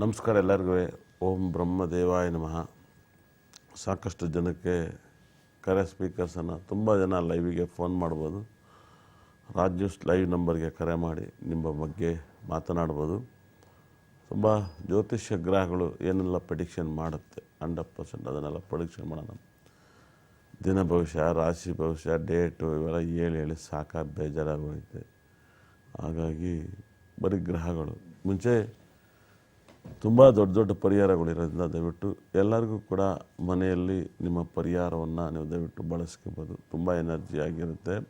ನಮಸ್ಕಾರ ಎಲ್ಲರಿಗೂ. ಓಂ ಬ್ರಹ್ಮದೇವಾಯ ನಮಃ. ಸಾಕಷ್ಟು ಜನಕ್ಕೆ ಕರೆ ಸ್ಪೀಕರ್ಸನ್ನು ತುಂಬ ಜನ ಲೈವಿಗೆ ಫೋನ್ ಮಾಡ್ಬೋದು. ರಾಜ್ಯೂಸ್ ಲೈವ್ ನಂಬರ್ಗೆ ಕರೆ ಮಾಡಿ ನಿಮ್ಮ ಬಗ್ಗೆ ಮಾತನಾಡ್ಬೋದು. ತುಂಬ ಜ್ಯೋತಿಷ್ಯ ಗ್ರಹಗಳು ಏನೆಲ್ಲ ಪ್ರಿಡಿಕ್ಷನ್ ಮಾಡುತ್ತೆ? ಹಂಡ್ರೆಡ್ ಪರ್ಸೆಂಟ್ ಅದನ್ನೆಲ್ಲ ಪ್ರೊಡಿಕ್ಷನ್ ಮಾಡೋಣ. ದಿನ ಭವಿಷ್ಯ, ರಾಶಿ ಭವಿಷ್ಯ ಡೇಟು ಇವೆಲ್ಲ ಹೇಳಿ ಹೇಳಿ ಸಾಕಾಗಿ ಬೇಜಾರಾಗೋಯ್ತೆ. ಹಾಗಾಗಿ ಬರೀ ಗ್ರಹಗಳು. ಮುಂಚೆ ತುಂಬ ದೊಡ್ಡ ದೊಡ್ಡ ಪರಿಹಾರಗಳಿರೋದ್ರಿಂದ ದಯವಿಟ್ಟು ಎಲ್ಲರಿಗೂ ಕೂಡ ಮನೆಯಲ್ಲಿ ನಿಮ್ಮ ಪರಿಹಾರವನ್ನು ನೀವು ದಯವಿಟ್ಟು ಬಳಸ್ಕೋಬೋದು. ತುಂಬ ಎನರ್ಜಿ ಆಗಿರುತ್ತೆ.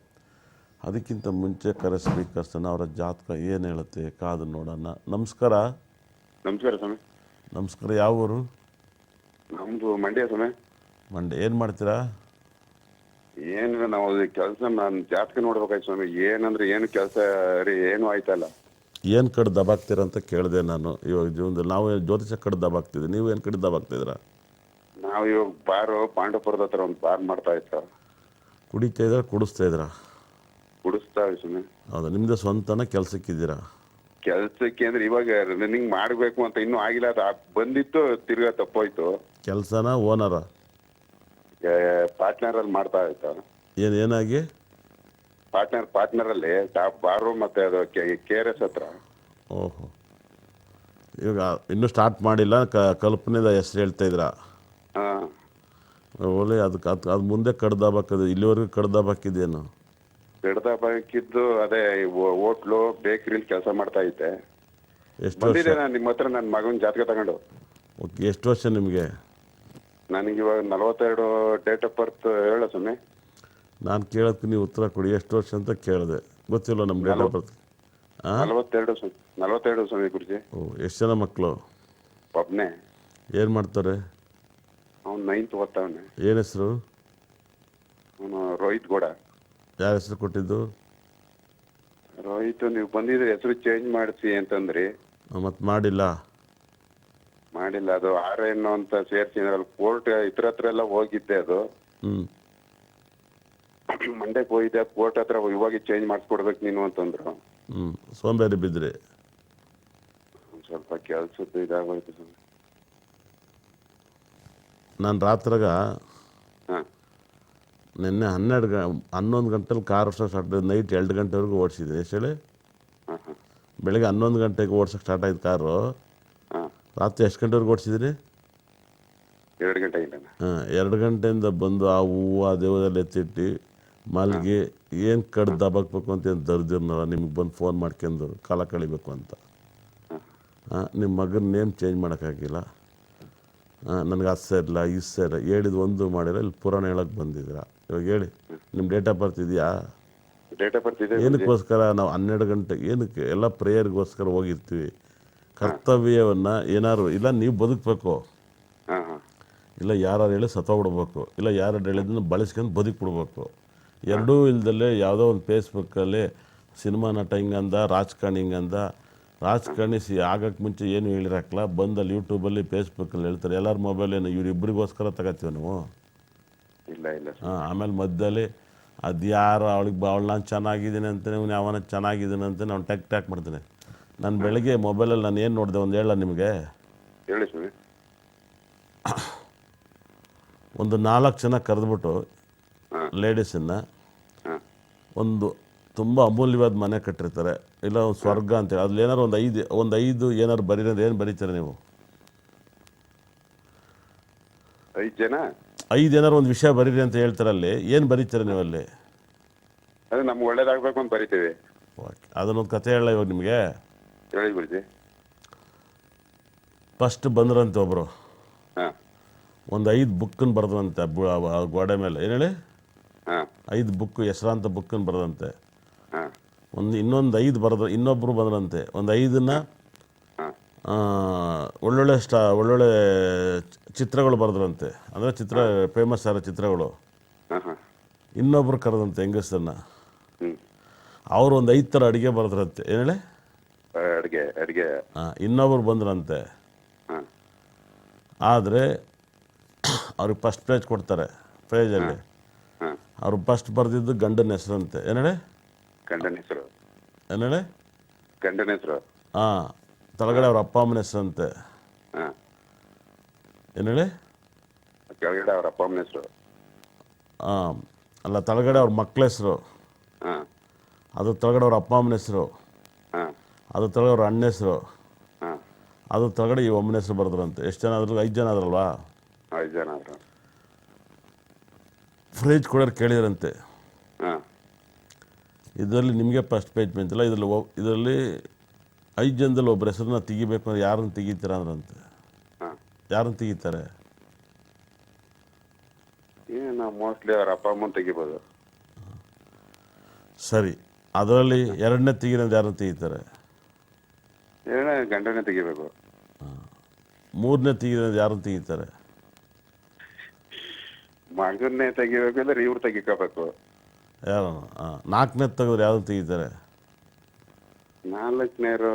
ಅದಕ್ಕಿಂತ ಮುಂಚೆ ಕರೆ ಸ್ಪೀಕರ್ಸನ್ನು ಅವರ ಜಾತಕ ಏನು ಹೇಳುತ್ತೆ ಕಾದು ನೋಡೋಣ. ನಮಸ್ಕಾರ. ನಮಸ್ಕಾರ ಸ್ವಾಮಿ. ನಮಸ್ಕಾರ ಯಾವ ಊರು? ನಮ್ದು ಮಂಡ್ಯ ಸ್ವಾಮಿ. ಮಂಡ್ಯ. ಏನು ಮಾಡ್ತೀರಾ? ಏನಿಲ್ಲ ನಾವು ಕೆಲಸ ನಾನು ಜಾತಕ ನೋಡ್ಬೇಕಾಯ್ತು ಸ್ವಾಮಿ. ಏನಂದ್ರೆ ಏನು ಕೆಲಸ ರೀ ಏನು ಆಯ್ತಲ್ಲ. ಏನು ಕಡೆ ದಬಾಕ್ತೀರ ಅಂತ ಕೇಳಿದೆ ನಾನು ಇವಾಗ ಜೀವನದಲ್ಲಿ. ನಾವು ಜ್ಯೋತಿಷ ಕಡೆ ದಬಾಕ್ತಿದ್ವಿ ನೀವು ಏನು ಕಡೆ ದಬಾಕ್ತಿದ್ದೀರಾ ನಾವು ಇವಾಗ ಬಾರು ಪಾಂಡವಪುರದ ಹತ್ರ ಒಂದು ಬಾರ್ ಮಾಡ್ತಾ ಇತ್ತು ಕುಡಿತಾ ಇದ್ರ ಕುಡಿಸ್ತಾ ಇದ್ರ ಕುಡಿಸ್ತಾ ಸುಮ್ಮನೆ ಹೌದಾ ನಿಮ್ಮದೇ ಸ್ವಂತನ ಕೆಲಸಕ್ಕಿದ್ದೀರಾ? ಕೆಲ್ಸಕ್ಕೆ ಅಂದ್ರೆ ಇವಾಗ ರನ್ನಿಂಗ್ ಮಾಡಬೇಕು ಅಂತ ಇನ್ನೂ ಆಗಿಲ್ಲ ಅದು ಆ- ಬಂದಿತ್ತು ತಿರ್ಗಾ ತಪ್ಪೋಯ್ತು. ಕೆಲಸನ ಓನರ ಪಾರ್ಟ್ನರ್ ಅಲ್ಲಿ ಮಾಡ್ತಾ ಇತ್ತು ಏನು ಏನಾಗಿ? ಪಾರ್ಟ್ನರ್ ಪಾರ್ಟ್ನರ್ ಅಲ್ಲಿ ಟಾಪ್ ಬಾರು ಮತ್ತೆ ಅದು ಕೆ ಆರ್ ಎಸ್ ಹತ್ರ. ಓಹೋ. ಇವಾಗ ಇನ್ನೂ ಸ್ಟಾರ್ಟ್ ಮಾಡಿಲ್ಲ ಕ ಕಲ್ಪನೆದ ಹೆಸರು ಹೇಳ್ತಾ ಇದ್ದೀರಾ ಹಾ. ಓಲಿ ಅದಕ್ಕೆ ಅದು ಅದು ಮುಂದೆ ಕಡ್ದಾಬಾಕದು ಇಲ್ಲಿವರೆಗೂ ಕಡ್ದಾಬಾಕಿದೇನು ಹಿಡ್ದ ಬಾಕಿದ್ದು ಅದೇ ಹೋಟ್ಲು ಬೇಕರಿಲಿ ಕೆಲಸ ಮಾಡ್ತಾ ಇದ್ದೆ. ಎಷ್ಟು ವರ್ಷ? ನಾನು ನಿಮ್ಮ ಹತ್ರ ನನ್ನ ಮಗನ ಜಾತಕ ತಗೊಂಡು. ಓಕೆ ಎಷ್ಟು ವರ್ಷ ನಿಮಗೆ? ನನಗೆ ಇವಾಗ ನಲವತ್ತೆರಡು ಡೇಟ್ ಆಫ್ ಬರ್ತ್ ಹೇಳ ಸ್ವಾಮಿ. ನಾನು ಕೇಳೋದಕ್ಕೆ ನೀವು ಉತ್ತರ ಕೊಡಿ ಎಷ್ಟು ವರ್ಷ ಅಂತ ಕೇಳಿದೆ. ಗೊತ್ತಿಲ್ಲ ನಮ್ಮ ಡೇಟ್ ಆಫ್ ಬರ್ತ್ ನಲವತ್ತೆರಡು ಸ್ವಾಮಿ ನಲವತ್ತೆರಡು ಸ್ವಾಮಿ ಗುರುಜಿ. ಓ ಎಷ್ಟು ಜನ ಮಕ್ಕಳು ಒಬ್ಬನೇ ಏನು ಮಾಡ್ತಾರೆ? ಅವ್ನು ನೈನ್ತ್ ಓದ್ತಾವನೆ. ಏನು ಹೆಸರು? ಅವನು ರೋಹಿತ್ ಗೌಡ. ಯಾರ ಹೆಸರು ಕೊಟ್ಟಿದ್ದು? ರೋಹಿತ್ ನೀವು ಬಂದಿದ್ರೆ ಹೆಸರು ಚೇಂಜ್ ಮಾಡಿಸಿ ಅಂತಂದ್ರಿ. ಮತ್ತು ಮಾಡಿಲ್ಲ. ಮಾಡಿಲ್ಲ ಅದು ಆರ್ ಎನ್ ಅಂತ ಸೇರ್ತೀನಿ ಅಲ್ಲಿ ಕೋರ್ಟ್ ಇತರ ಹತ್ರ ಎಲ್ಲ ಹೋಗಿದ್ದೆ ಅದು. ಹ್ಞೂ ಮಂಡ್ಯಕ್ಕೆ ಹೋಗಿದೆ ಕೋರ್ಟ್ ಹತ್ರ ಇವಾಗ ಚೇಂಜ್ ಮಾಡಿಸ್ಕೊಡ್ಬೇಕು ನೀನು ಅಂತಂದ್ರು. ಹ್ಞೂ ಸೋಂಬೇರಿ ಬಿದ್ದರೆ ಸ್ವಲ್ಪ ಕೆಲ್ಸದ್ದು ಇದಾಗೋಯ್ತು ಸ್ವಾಮಿ. ನಾನು ರಾತ್ರಿಗ ಹಾಂ. ನಿನ್ನೆ ಹನ್ನೆರಡು ಗ ಹನ್ನೊಂದು ಗಂಟೆಲಿ ಕಾರ್ ಓಡ್ಸೋಕೆ ಸ್ಟಾರ್ಟ್ ನೈಟ್ ಎರಡು ಗಂಟೆವರೆಗೂ ಓಡಿಸಿದೆ ಎಷ್ಟು ಹೇಳಿ? ಹಾಂ ಹಾಂ. ಬೆಳಗ್ಗೆ ಹನ್ನೊಂದು ಗಂಟೆಗೆ ಓಡ್ಸೋಕೆ ಸ್ಟಾರ್ಟ್ ಆಯ್ತು ಕಾರು. ಹಾಂ. ರಾತ್ರಿ ಎಷ್ಟು ಗಂಟೆವರೆಗೂ ಓಡಿಸಿದ್ರಿ? ಎರಡು ಗಂಟೆ ಇಲ್ಲ ಹಾಂ ಎರಡು ಗಂಟೆಯಿಂದ ಬಂದು ಆ ಹೂವು ಆ ದೇವದಲ್ಲಿ ಎತ್ತಿಟ್ಟು ಮಲ್ಗಿ ಏನು ಕಡ್ ದಬಾಕ್ಬೇಕು ಅಂತ ಏನು ದರ್ದಿರ್ನಲ್ಲ ನಿಮ್ಗೆ ಬಂದು ಫೋನ್ ಮಾಡ್ಕೊಂಡು ಕಾಲ ಕಳಿಬೇಕು ಅಂತ. ಹಾಂ. ನಿಮ್ಮ ಮಗನ ನೇಮ್ ಚೇಂಜ್ ಮಾಡೋಕ್ಕಾಗಿಲ್ಲ ಹಾಂ ನನಗೆ ಅದು ಇಲ್ಲ ಇದು ಇಲ್ಲ ಹೇಳಿದ ಒಂದು ಮಾಡಿಲ್ಲ ಇಲ್ಲಿ ಪುರಾಣ ಹೇಳಕ್ಕೆ ಬಂದಿದ್ದೀರಾ? ಇವಾಗ ಹೇಳಿ ನಿಮ್ಮ ಡೇಟ್ ಆಫ್ ಬರ್ತ್ ಇದೆಯಾ? ಏನಕ್ಕೋಸ್ಕರ ನಾವು ಹನ್ನೆರಡು ಗಂಟೆ ಏನಕ್ಕೆ ಎಲ್ಲ ಪ್ರೇಯರ್ಗೋಸ್ಕರ ಹೋಗಿರ್ತೀವಿ. ಕರ್ತವ್ಯವನ್ನು ಏನಾದ್ರು ಇಲ್ಲ ನೀವು ಬದುಕಬೇಕು. ಇಲ್ಲ ಯಾರು ಹೇಳಿ ಸತ್ತೋಗ್ಬಿಡ್ಬೇಕು. ಇಲ್ಲ ಯಾರು ಹೇಳಿದ್ನ ಬಳಸ್ಕೊಂಡು ಬದುಕ್ಬಿಡ್ಬೇಕು. ಎರಡೂ ಇಲ್ದಲ್ಲೇ ಯಾವುದೋ ಒಂದು ಫೇಸ್ಬುಕ್ಕಲ್ಲಿ ಸಿನಿಮಾ ನಟ ಹಿಂಗಂದ ರಾಜಕಾರಣಿ ಹಿಂಗಂದ ರಾಜಕಾರಣಿ ಸಿ ಆಗಕ್ಕೆ ಮುಂಚೆ ಏನು ಹೇಳಿರಕ್ಕಲ್ಲ ಬಂದಲ್ಲಿ ಯೂಟ್ಯೂಬಲ್ಲಿ ಫೇಸ್ಬುಕ್ಕಲ್ಲಿ ಹೇಳ್ತಾರೆ ಎಲ್ಲರ ಮೊಬೈಲ್ ಏನು ಇವರಿಬ್ಬರಿಗೋಸ್ಕರ ತಗೋತೀವಿ ನಾವು? ಇಲ್ಲ ಇಲ್ಲ ಹಾಂ ಆಮೇಲೆ ಮಧ್ಯದಲ್ಲಿ ಅದು ಯಾರು ಅವಳಿಗೆ ಅವಳು ನಾನು ಚೆನ್ನಾಗಿದ್ದೀನಿ ಅಂತ ನೀವು ಯಾವನ ಚೆನ್ನಾಗಿದ್ದೀನಿ ಅಂತ ನಾವು ಟ್ಯಾಕ್ ಟ್ಯಾಕ್ ಮಾಡ್ತೀನಿ. ನಾನು ಬೆಳಗ್ಗೆ ಮೊಬೈಲಲ್ಲಿ ನಾನು ಏನು ನೋಡಿದೆ ಒಂದು ಹೇಳ ನಿಮಗೆ? ಹೇಳಿ ಸ್ವಾಮಿ. ಒಂದು ನಾಲ್ಕು ಜನ ಕರೆದ್ಬಿಟ್ಟು ಲೇಡೀಸನ್ನು ಒಂದು ತುಂಬ ಅಮೂಲ್ಯವಾದ ಮನೆ ಕಟ್ಟಿರ್ತಾರೆ. ಇಲ್ಲ ಒಂದು ಸ್ವರ್ಗ ಅಂತೇಳಿ ಅದ್ರಲ್ಲಿ ಏನಾರು ಒಂದು ಐದು ಒಂದು ಐದು ಏನಾರು ಬರೀರೋದು ಏನು ಬರೀತಾರೆ ನೀವು? ಐದು ಜನ? ಐದು ಏನಾರು ಒಂದು ವಿಷಯ ಬರೀರಿ ಅಂತ ಹೇಳ್ತಾರೆ ಅಲ್ಲಿ? ಏನು ಬರೀತಾರೆ ನೀವು ಅಲ್ಲಿ? ಅದೇ ನಮ್ಗೆ ಒಳ್ಳೇದಾಗಬೇಕು ಅಂತ ಬರಿತೀವಿ. ಓಕೆ ಅದನ್ನೊಂದು ಕತೆ ಹೇಳ ಇವಾಗ ನಿಮಗೆ? ಹೇಳಿ ಗುರುಜಿ. ಫಸ್ಟ್ ಬಂದ್ರಂತೆ ಒಬ್ಬರು ಹಾಂ. ಒಂದು ಐದು ಬುಕ್ಕನ್ನು ಬರೆದ್ರಂತೆ ಬು- ಆ- ಆ ಗೋಡೆ ಮೇಲೆ. ಏನು ಹೇಳಿ? ಐದು ಬುಕ್ ಹೆಸರಾಂತ ಬುಕ್ಕನ್ನು ಬರೆದಂತೆ. ಒಂದು ಇನ್ನೊಂದು ಐದು ಬರೆದ ಇನ್ನೊಬ್ಬರು ಬಂದ್ರಂತೆ ಒಂದು ಐದನ್ನ ಒಳ್ಳೊಳ್ಳೆ ಸ್ಟಾ ಒಳ್ಳೊಳ್ಳೆ ಚಿತ್ರಗಳು ಬರೆದ್ರಂತೆ ಅಂದರೆ ಚಿತ್ರ ಫೇಮಸ್ ಆದ ಚಿತ್ರಗಳು. ಇನ್ನೊಬ್ರು ಕರೆದಂತೆ ಹೆಂಗಸ್ತನ್ನ ಅವರು ಒಂದು ಐದು ಥರ ಅಡುಗೆ ಬರೆದ್ರಂತೆ. ಏನು ಹೇಳಿ? ಅಡುಗೆ ಅಡುಗೆ. ಹಾಂ ಇನ್ನೊಬ್ರು ಬಂದ್ರಂತೆ. ಆದರೆ ಅವ್ರಿಗೆ ಫಸ್ಟ್ ಪ್ರೈಜ್ ಕೊಡ್ತಾರೆ ಪ್ರೈಜಲ್ಲಿ ಅವ್ರು ಫಸ್ಟ್ ಬರೆದಿದ್ದು ಗಂಡನ ಹೆಸರಂತೆ ಏನೇಳೆ? ಗಂಡನ ಹೆಸರು. ಏನು ಹೇಳಿ ಗಂಡನ ಹೆಸರು. ಹಾಂ ತಳಗಡೆ ಅವ್ರ ಅಪ್ಪ ಅಮ್ಮನ ಹೆಸರಂತೆ ಹಾಂ. ಏನು ಹೇಳಿ ಕೆಳಗಡೆ ಅವ್ರ ಅಪ್ಪ ಅಮ್ಮನ ಹೆಸರು. ಹಾಂ ಅಲ್ಲ ತಳಗಡೆ ಅವ್ರ ಮಕ್ಕಳ ಹೆಸರು. ಹಾಂ. ಅದ್ರ ತಳಗಡೆ ಅವ್ರ ಅಪ್ಪ ಅಮ್ಮನ ಹೆಸರು. ಹಾಂ. ಅದ್ರ ತಳಗಡೆ ಅವ್ರ ಅಣ್ಣ ಹೆಸರು. ಹಾಂ. ಅದ್ರ ತಳಗಡೆ ಈ ಒಮ್ಮನ ಹೆಸರು ಬರೆದ್ರಂತೆ ಎಷ್ಟು ಜನ ಆದ್ರೂ? ಐದು ಜನ ಆದ್ರಲ್ವಾ? ಐದು ಜನ ಅವರು ಫ್ರಿಜ್ ಕೊಡೋರು ಕೇಳಿದ್ರಂತೆ. ಇದರಲ್ಲಿ ನಿಮಗೆ ಫಸ್ಟ್ ಪೇಜ್ ಬಂತಿಲ್ಲ ಇದರಲ್ಲಿ ಇದರಲ್ಲಿ ಐದು ಜನದಲ್ಲಿ ಒಬ್ಬರ ಹೆಸರನ್ನ ತೆಗಿಬೇಕು ಅಂದ್ರೆ ಯಾರನ್ನು ತೆಗಿತೀರ ಅಂದ್ರಂತೆ. ಯಾರನ್ನು ತೆಗಿತಾರೆ? ಏನು ಮೋಸ್ಟ್ಲಿ ಅವ್ರ ಅಪ್ಪ ಅಮ್ಮನ ತೆಗಿಬೋದು. ಸರಿ ಅದರಲ್ಲಿ ಎರಡನೇ ತೆಗಿರೋದು ಯಾರನ್ನು ತೆಗಿತಾರೆ? ಎರಡನೇ ಗಂಡನೇ ತೆಗಿಬೇಕು. ಮೂರನೇ ತೆಗಿರೋದು ಯಾರನ್ನು ತೆಗಿತಾರೆ? ಮಗನ್ನೇ ತೆಗಿಬೇಕು ಅಂದ್ರೆ ಇವ್ರು ತೆಗಿಕೋಬೇಕು. ನಾಲ್ಕನೇ ತೆಗೆದ್ರೆ ಯಾವ್ದು ತೆಗಿತಾರೆ? ನಾಲ್ಕನೇರು.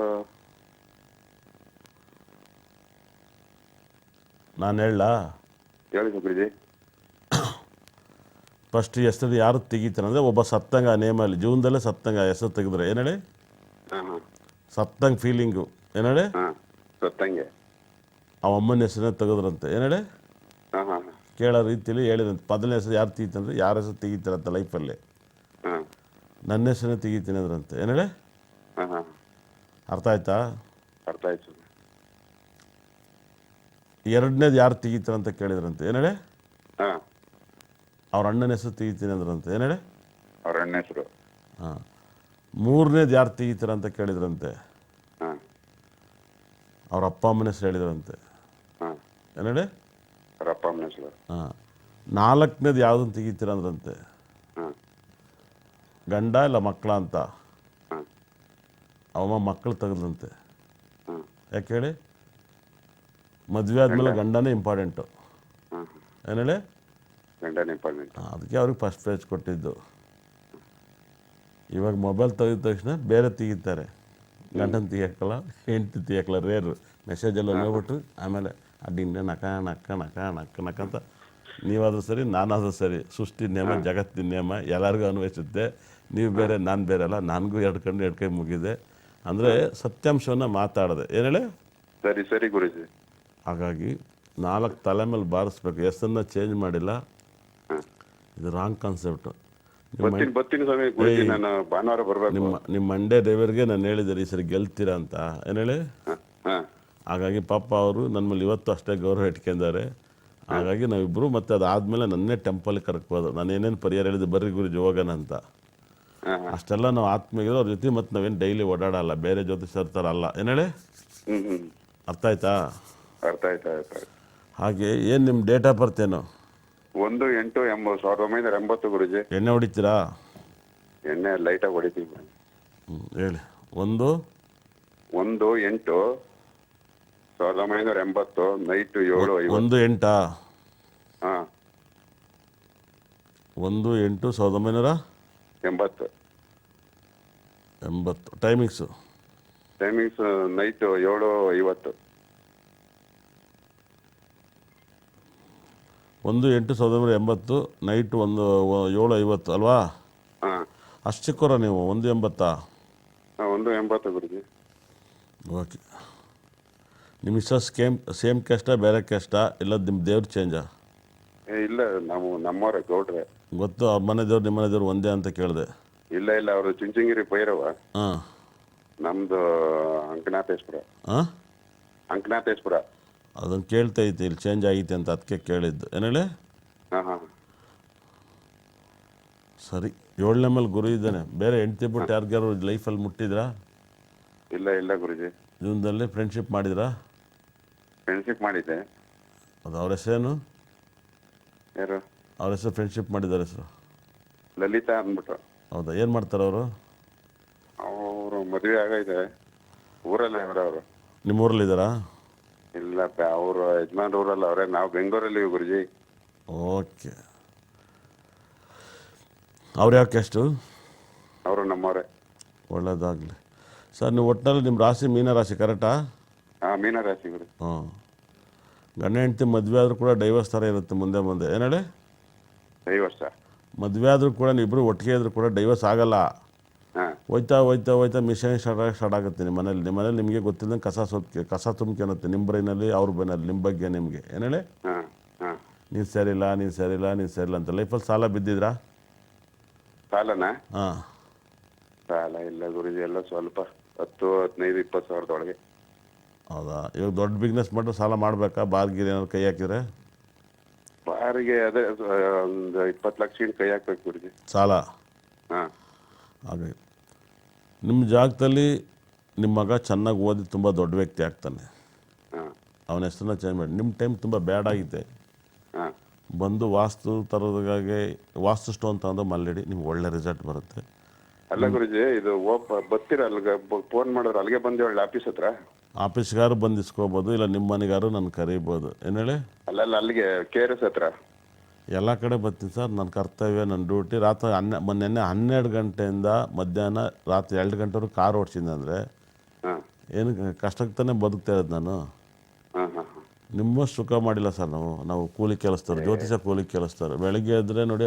ನಾನು ಹೇಳಲಾ? ಹೇಳಿ ಫಸ್ಟ್ ಹೆಸರು ಯಾರು ತೆಗಿತಾರೆ ಅಂದರೆ ಒಬ್ಬ ಸತ್ತಂಗ ನೇಮಲ್ಲಿ ಜೀವನದಲ್ಲೇ ಸತ್ತಂಗ ಹೆಸರು ತೆಗೆದ್ರೆ. ಏನು ಹೇಳಿ? ಸತ್ತಂಗ್ ಫೀಲಿಂಗು ಏನು ಹೇಳಿ? ಸತ್ತಂಗೆ. ಆ ಅಮ್ಮನ ಹೆಸರನ್ನ ತೆಗೆದ್ರಂತೆ. ಏನು ಹೇಳಿ? ಹಾಂ ಹಾಂ. ಕೇಳೋ ರೀತಿಯಲ್ಲಿ ಹೇಳಿದಂತೆ ಮೊದಲನೇ ಹೆಸರು ಯಾರು ತೆಗಿತಂದ್ರೆ ಯಾರ ಹೆಸರು ತೆಗಿತೀರಂತ ಲೈಫಲ್ಲಿ ನನ್ನ ಹೆಸರನ್ನ ತೆಗಿತೀನಿ ಅಂದ್ರಂತೆ ಏನು ಹೇಳಿ? ಹಾಂ ಹಾಂ. ಅರ್ಥ ಆಯ್ತಾ? ಅರ್ಥ ಆಯ್ತು. ಎರಡನೇದು ಯಾರು ತೆಗಿತಾರಂತ ಕೇಳಿದ್ರಂತೆ? ಏನು ಹೇಳಿ? ಅವ್ರ ಅಣ್ಣನ ಹೆಸರು ತೆಗಿತೀನಿ ಅಂದ್ರಂತೆ ಏನು ಹೇಳಿ? ಅವ್ರ ಅಣ್ಣ ಹೆಸರು. ಹಾಂ. ಮೂರನೇದು ಯಾರು ತೆಗಿತೀರ ಅಂತ ಕೇಳಿದ್ರಂತೆ ಅವ್ರ ಅಪ್ಪ ಅಮ್ಮನ ಹೆಸರು ಹೇಳಿದ್ರಂತೆ. ಏನು ಹೇಳಿ? ಹಾಂ. ನಾಲ್ಕನೇದು ಯಾವುದನ್ನು ತೆಗಿತೀರ ಅಂದ್ರಂತೆ ಹಾಂ. ಗಂಡ ಇಲ್ಲ ಮಕ್ಕಳ ಅಂತ? ಹಾಂ. ಅವಮ್ಮ ಮಕ್ಕಳು ತೆಗೆದಂತೆ ಹಾಂ. ಯಾಕೆ ಹೇಳಿ? ಮದುವೆ ಆದಮೇಲೆ ಗಂಡನೇ ಇಂಪಾರ್ಟೆಂಟು ಹಾಂ ಏನು ಹೇಳಿ? ಗಂಡನ ಇಂಪಾರ್ಟೆಂಟ್ ಹಾಂ, ಅದಕ್ಕೆ ಅವ್ರಿಗೆ ಫಸ್ಟ್ ಪ್ರೈಜ್ ಕೊಟ್ಟಿದ್ದು. ಇವಾಗ ಮೊಬೈಲ್ ತೆಗೆದ ತಕ್ಷಣ ಬೇರೆ ತೆಗಿತಾರೆ. ಗಂಡನ ತೆಗಿಯಕ್ಕಲ್ಲ ಹೆಂಡತಿ ತೆಗಿಯಕ್ಕಲ್ಲ ರೇರು ಮೆಸೇಜೆಲ್ಲ ನೋಡ್ಬಿಟ್ಟು ಆಮೇಲೆ ಅಡ್ಡಿಂದ ನಕ ನಕ್ಕ ನಕ ನಕ್ಕ ನಕ ಅಂತ. ನೀವಾದರೂ ಸರಿ ನಾನಾದರೂ ಸರಿ ಸೃಷ್ಟಿ ನಿಯಮ ಜಗತ್ತಿನ ನಿಯಮ ಎಲ್ಲರಿಗೂ ಅನ್ವಯಿಸುತ್ತೆ. ನೀವು ಬೇರೆ ನಾನು ಬೇರೆ ಅಲ್ಲ ನನಗೂ ಎರಡು ಕಣ್ಣು ಎರಡು ಕೈ ಮುಗಿದೆ. ಅಂದರೆ ಸತ್ಯಾಂಶವನ್ನು ಮಾತಾಡಿದೆ. ಏನು ಹೇಳಿ? ಸರಿ ಸರಿ ಗುರುಜಿ. ಹಾಗಾಗಿ ನಾಲ್ಕು ತಲೆ ಮೇಲೆ ಬಾರಿಸ್ಬೇಕು. ಹೆಸರನ್ನ ಚೇಂಜ್ ಮಾಡಿಲ್ಲ. ಇದು ರಾಂಗ್ ಕಾನ್ಸೆಪ್ಟು ನಿಮ್ಮ ನಿಮ್ಮ ನಿಮ್ಮ ಮಂಡ್ಯ ಡ್ರೈವರ್ಗೆ ನಾನು ಹೇಳಿದ್ದೀರಿ ಈ ಸರಿ ಗೆಲ್ತೀರಾ ಅಂತ. ಏನು ಹೇಳಿ? ಹಾಗಾಗಿ ಪಾಪ ಅವರು ನನ್ನ ಮೇಲೆ ಇವತ್ತು ಅಷ್ಟೇ ಗೌರವ ಇಟ್ಕೊಂಡಿದ್ದಾರೆ. ಹಾಗಾಗಿ ನಾವಿಬ್ಬರು ಮತ್ತೆ ಅದಾದಮೇಲೆ ನನ್ನೇ ಟೆಂಪಲ್ಗೆ ಕರ್ಕೋದು ನಾನು ಏನೇನು ಪರಿಹಾರ ಹೇಳಿದೆ ಬರ್ರಿ ಗುರುಜಿ ಹೋಗೋಣ ಅಂತ. ಅಷ್ಟೆಲ್ಲ ನಾವು ಆತ್ಮೀಯರು ಅವ್ರ ಜೊತೆ ಮತ್ತೆ ನಾವೇನು ಡೈಲಿ ಓಡಾಡಲ್ಲ ಬೇರೆ ಜೊತೆ ಸೇರ್ತಾರ ಅಲ್ಲ ಏನು ಹೇಳಿ? ಅರ್ಥ ಆಯ್ತಾ? ಅರ್ಥ ಆಯ್ತಾ ಹಾಗೆ ಏನು ನಿಮ್ಮ ಡೇಟ್ ಆಫ್ ಬರ್ತ್ ಏನು? ಒಂದು ಎಂಟು ಎಂಬತ್ತು ಸಾವಿರದ ಒಂಬೈನೂರ ಎಂಬತ್ತು ಗುರುಜಿ. ಎಣ್ಣೆ ಹೊಡಿತೀರಾ? ಎಣ್ಣೆ ಲೈಟಾಗಿ ಹೊಡಿತೀವಿ. ಹ್ಞೂ ಹೇಳಿ. ಒಂದು? ಒಂದು ಎಂಟು ಸಾವಿರದ ಒಂಬೈನೂರ ಎಂಬತ್ತು ನೈಟು ಏಳು ಐವತ್ತು. ಒಂದು ಎಂಟಾ? ಹಾಂ. ಒಂದು ಎಂಟು ಸಾವಿರದ ಒಂಬೈನೂರ ಎಂಬತ್ತು. ಎಂಬತ್ತು. ಟೈಮಿಂಗ್ಸು? ಟೈಮಿಂಗ್ಸ್ ನೈಟು ಏಳು ಐವತ್ತು. ಒಂದು ಎಂಟು ಸಾವಿರದ ಒಂಬೈನೂರ ಎಂಬತ್ತು ನೈಟ್ ಒಂದು ಏಳು ಐವತ್ತು ಅಲ್ವಾ? ಹಾಂ. ಅಷ್ಟು ಚಿಕ್ಕೋರ ನೀವು? ಒಂದು ಎಂಬತ್ತಾ? ಒಂದು ಎಂಬತ್ತು ಗುರುಜಿ. ಓಕೆ. ನಿಮ್ಮ ಇಷ್ಟ ಸೇಮ್ ಸೇಮ್ ಕ್ಯಾಸ್ಟಾ ಬೇರೆ ಕ್ಯಾಸ್ಟಾ ಇಲ್ಲ ನಿಮ್ಮ ದೇವ್ರ ಚೇಂಜಾ ಏ ಇಲ್ಲ ನಾವು ನಮ್ಮವರ ಗೌಡ್ರೆ. ಗೊತ್ತು ಅವ್ರ ಮನೆ ದೇವ್ರು ನಿಮ್ಮ ಮನೆ ದೇವ್ರು ಒಂದೇ ಅಂತ ಕೇಳಿದೆ. ಇಲ್ಲ ಇಲ್ಲ ಅವರು ಚುಂಚುಂಗಿರಿ ಭೈರವ. ಹಾಂ. ನಮ್ದು ಅಂಕನಾಥೇಶ್ವರ ಹಾಂ ಅಂಕನಾಥೇಶ್ವರ ಅದನ್ನು ಕೇಳ್ತಾ ಐತಿ ಇಲ್ಲಿ ಚೇಂಜ್ ಆಗೈತೆ ಅಂತ ಅದಕ್ಕೆ ಕೇಳಿದ್ದು. ಏನು ಹೇಳಿ? ಹಾಂ ಹಾಂ. ಸರಿ ಏಳನೇ ಮೇಲೆ ಗುರು ಇದ್ದಾನೆ. ಬೇರೆ ಹೆಂಡ್ತಿ ಬಿಟ್ಟು ಯಾರಿಗಾರು ಲೈಫಲ್ಲಿ ಮುಟ್ಟಿದ್ರಾ? ಇಲ್ಲ ಇಲ್ಲ ಗುರುಜಿ. ಜೀವನದಲ್ಲಿ ಫ್ರೆಂಡ್ಶಿಪ್ ಮಾಡಿದ್ರಾ? ಫ್ರೆಂಡ್ಶಿಪ್ ಮಾಡಿದ್ದೆ. ಅದು ಅವ್ರ ಹೆಸರೇನು? ಯಾರು? ಅವ್ರ ಹೆಸರು ಫ್ರೆಂಡ್ಶಿಪ್ ಮಾಡಿದ್ದಾರೆ ಹೆಸರು ಲಲಿತಾ ಅಂದ್ಬಿಟ್ಟು. ಹೌದಾ ಏನು ಮಾಡ್ತಾರೆ ಅವರು? ಅವರು ಮದುವೆ ಆಗೈತೆ. ಊರಲ್ಲೇ ಇವ್ರು ಅವರು. ನಿಮ್ಮೂರಲ್ಲಿದ್ದಾರಾ ಇಲ್ಲ ಅವರು ಯಜಮಾನ್ ಊರಲ್ಲ ಅವರೇ ನಾವು ಬೆಂಗಳೂರಲ್ಲಿ ಗುರುಜಿ. ಓಕೆ. ಅವ್ರು ಯಾವ ಎಷ್ಟು ಅವರು ನಮ್ಮವರೇ. ಒಳ್ಳೇದಾಗಲಿ. ಸರ್ ನೀವು ಒಟ್ಟಿನಲ್ಲಿ ನಿಮ್ಮ ರಾಶಿ ಮೀನ ರಾಶಿ ಕರೆಕ್ಟಾ ಹಾಂ ಮೀನರಾಶಿ ಗುರು. ಹಾಂ. ಗಂಡ ಹೆಂಡತಿ ಮದುವೆ ಆದರೂ ಕೂಡ ಡೈವರ್ಸ್ ಥರ ಇರುತ್ತೆ ಮುಂದೆ ಮುಂದೆ. ಏನು ಹೇಳಿ? ಐದು ವರ್ಷ ಮದುವೆ ಆದರೂ ಕೂಡ ಇಬ್ಬರು ಒಟ್ಟಿಗೆ ಆದರೂ ಕೂಡ ಡೈವರ್ಸ್ ಆಗಲ್ಲ. ಹಾ. ಹೋಯ್ತಾ ಹೋಯ್ತಾ ಹೋಯ್ತಾ ಮಿಷನ್ ಸ್ಟಾರ್ಟ್ ಆಗಿ ಸ್ಟಾರ್ಟ್ ಆಗುತ್ತೆ ನಿಮ್ಮ ಮನೇಲಿ. ನಿಮ್ಮ ಮನೇಲಿ ನಿಮಗೆ ಗೊತ್ತಿಲ್ಲದಂಗೆ ಕಸ ಸೋತ್ಕೆ ಕಸ ತುಂಬ್ಕೊಳುತ್ತೆ ನಿಮ್ಮ ಬ್ರೈನಲ್ಲಿ ಅವ್ರ ಬ್ರೈನಲ್ಲಿ ನಿಮ್ಮ ಬಗ್ಗೆ ನಿಮಗೆ. ಏನೇಳಿ ಹಾ ಹಾ. ನೀನು ಸರಿಲ್ಲ ನೀನು ಸರಿಲ್ಲ ನೀನು ಸರಿಲ್ಲ ಅಂತ. ಲೈಫಲ್ಲಿ ಸಾಲ ಬಿದ್ದಿದ್ರಾ? ಸಾಲನಾ? ಹಾಂ. ಸಾಲ ಇಲ್ಲ ಗುರುಜಿ ಎಲ್ಲ ಸ್ವಲ್ಪ ಹತ್ತು ಹದಿನೈದು ಇಪ್ಪತ್ತು ಸಾವಿರದೊಳಗೆ. ಹೌದಾ? ಇವಾಗ ದೊಡ್ಡ ಬಿಸ್ನೆಸ್ ಮಾಡಿದ್ರೆ ಸಾಲ ಮಾಡಬೇಕಾ? ಬಾರ್ಗಿರಿ ಏನಾದ್ರು ಕೈ ಹಾಕಿದ್ರೆ? ಬಾರಿಗೆ ಅದೇ ಒಂದು ಇಪ್ಪತ್ತು ಲಕ್ಷ ಹಿಂಗ್ ಕೈ ಹಾಕ್ಬೇಕು ಗುರುಜಿ. ಸಾಲ? ಹಾಂ. ಹಾಗೆ. ನಿಮ್ಮ ಜಾಗದಲ್ಲಿ ನಿಮ್ಮ ಮಗ ಚೆನ್ನಾಗಿ ಓದಿ ತುಂಬ ದೊಡ್ಡ ವ್ಯಕ್ತಿ ಆಗ್ತಾನೆ. ಹಾಂ. ಅವನ ಹೆಸರನ್ನ ಚೇಂಜ್ ಮಾಡಿ. ನಿಮ್ಮ ಟೈಮ್ ತುಂಬ ಬ್ಯಾಡ್ ಆಗಿದೆ. ಹಾ. ಬಂದು ವಾಸ್ತು ತರೋದಕ್ಕಾಗಿ ವಾಸ್ತು ಸ್ಟೋನ್ ತಗೊಂಡು ಮಲ್ಲಿಡಿ ನಿಮ್ಗೆ ಒಳ್ಳೆ ರಿಸಲ್ಟ್ ಬರುತ್ತೆ. ಅಲ್ಲ ಗುರುಜಿ ಇದು ಒಬ್ಬ ಬರ್ತೀರ ಅಲ್ಲಿಗೆ ಫೋನ್ ಮಾಡಿದ್ರೆ ಅಲ್ಲಿಗೆ ಬಂದೆ ಒಳ್ಳೆ ಆಫೀಸ್ ಹತ್ರ. ಆಫೀಸ್ಗಾರು ಬಂದು ಇಸ್ಕೋಬೋದು ಇಲ್ಲ ನಿಮ್ಮ ಮನೆಗಾರು ನಾನು ಕರೀಬೋದು. ಏನು ಹೇಳಿ? ಅಲ್ಲ ಅಲ್ಲಿಗೆ ಕೆ ಆರ್ ಎಸ್ ಹತ್ರ. ಎಲ್ಲ ಕಡೆ ಬರ್ತೀನಿ ಸರ್. ನನ್ನ ಕರ್ತವ್ಯ ನನ್ನ ಡ್ಯೂಟಿ. ರಾತ್ರಿ ಹನ್ನೆ ಮೊನ್ನೆ ಹನ್ನೆರಡು ಗಂಟೆಯಿಂದ ಮಧ್ಯಾಹ್ನ ರಾತ್ರಿ ಎರಡು ಗಂಟೆವರೆಗೆ ಕಾರ್ ಓಡಿಸಿದ್ದೆ ಅಂದರೆ ಏನು ಕಷ್ಟಕ್ಕೆ ತಾನೇ ಬದುಕ್ತಾ ಇರೋದು ನಾನು. ಹಾಂ ಹಾ. ಹಾ ನಿಮ್ಮಷ್ಟು ಸುಖ ಮಾಡಿಲ್ಲ ಸರ್ ನಾವು. ನಾವು ಕೂಲಿ ಕೆಲಸ್ತಾರೆ ಜ್ಯೋತಿಷ ಕೂಲಿ ಕೆಲಸ್ತಾರೆ ಬೆಳಗ್ಗೆ ಎದ್ದರೆ ನೋಡಿ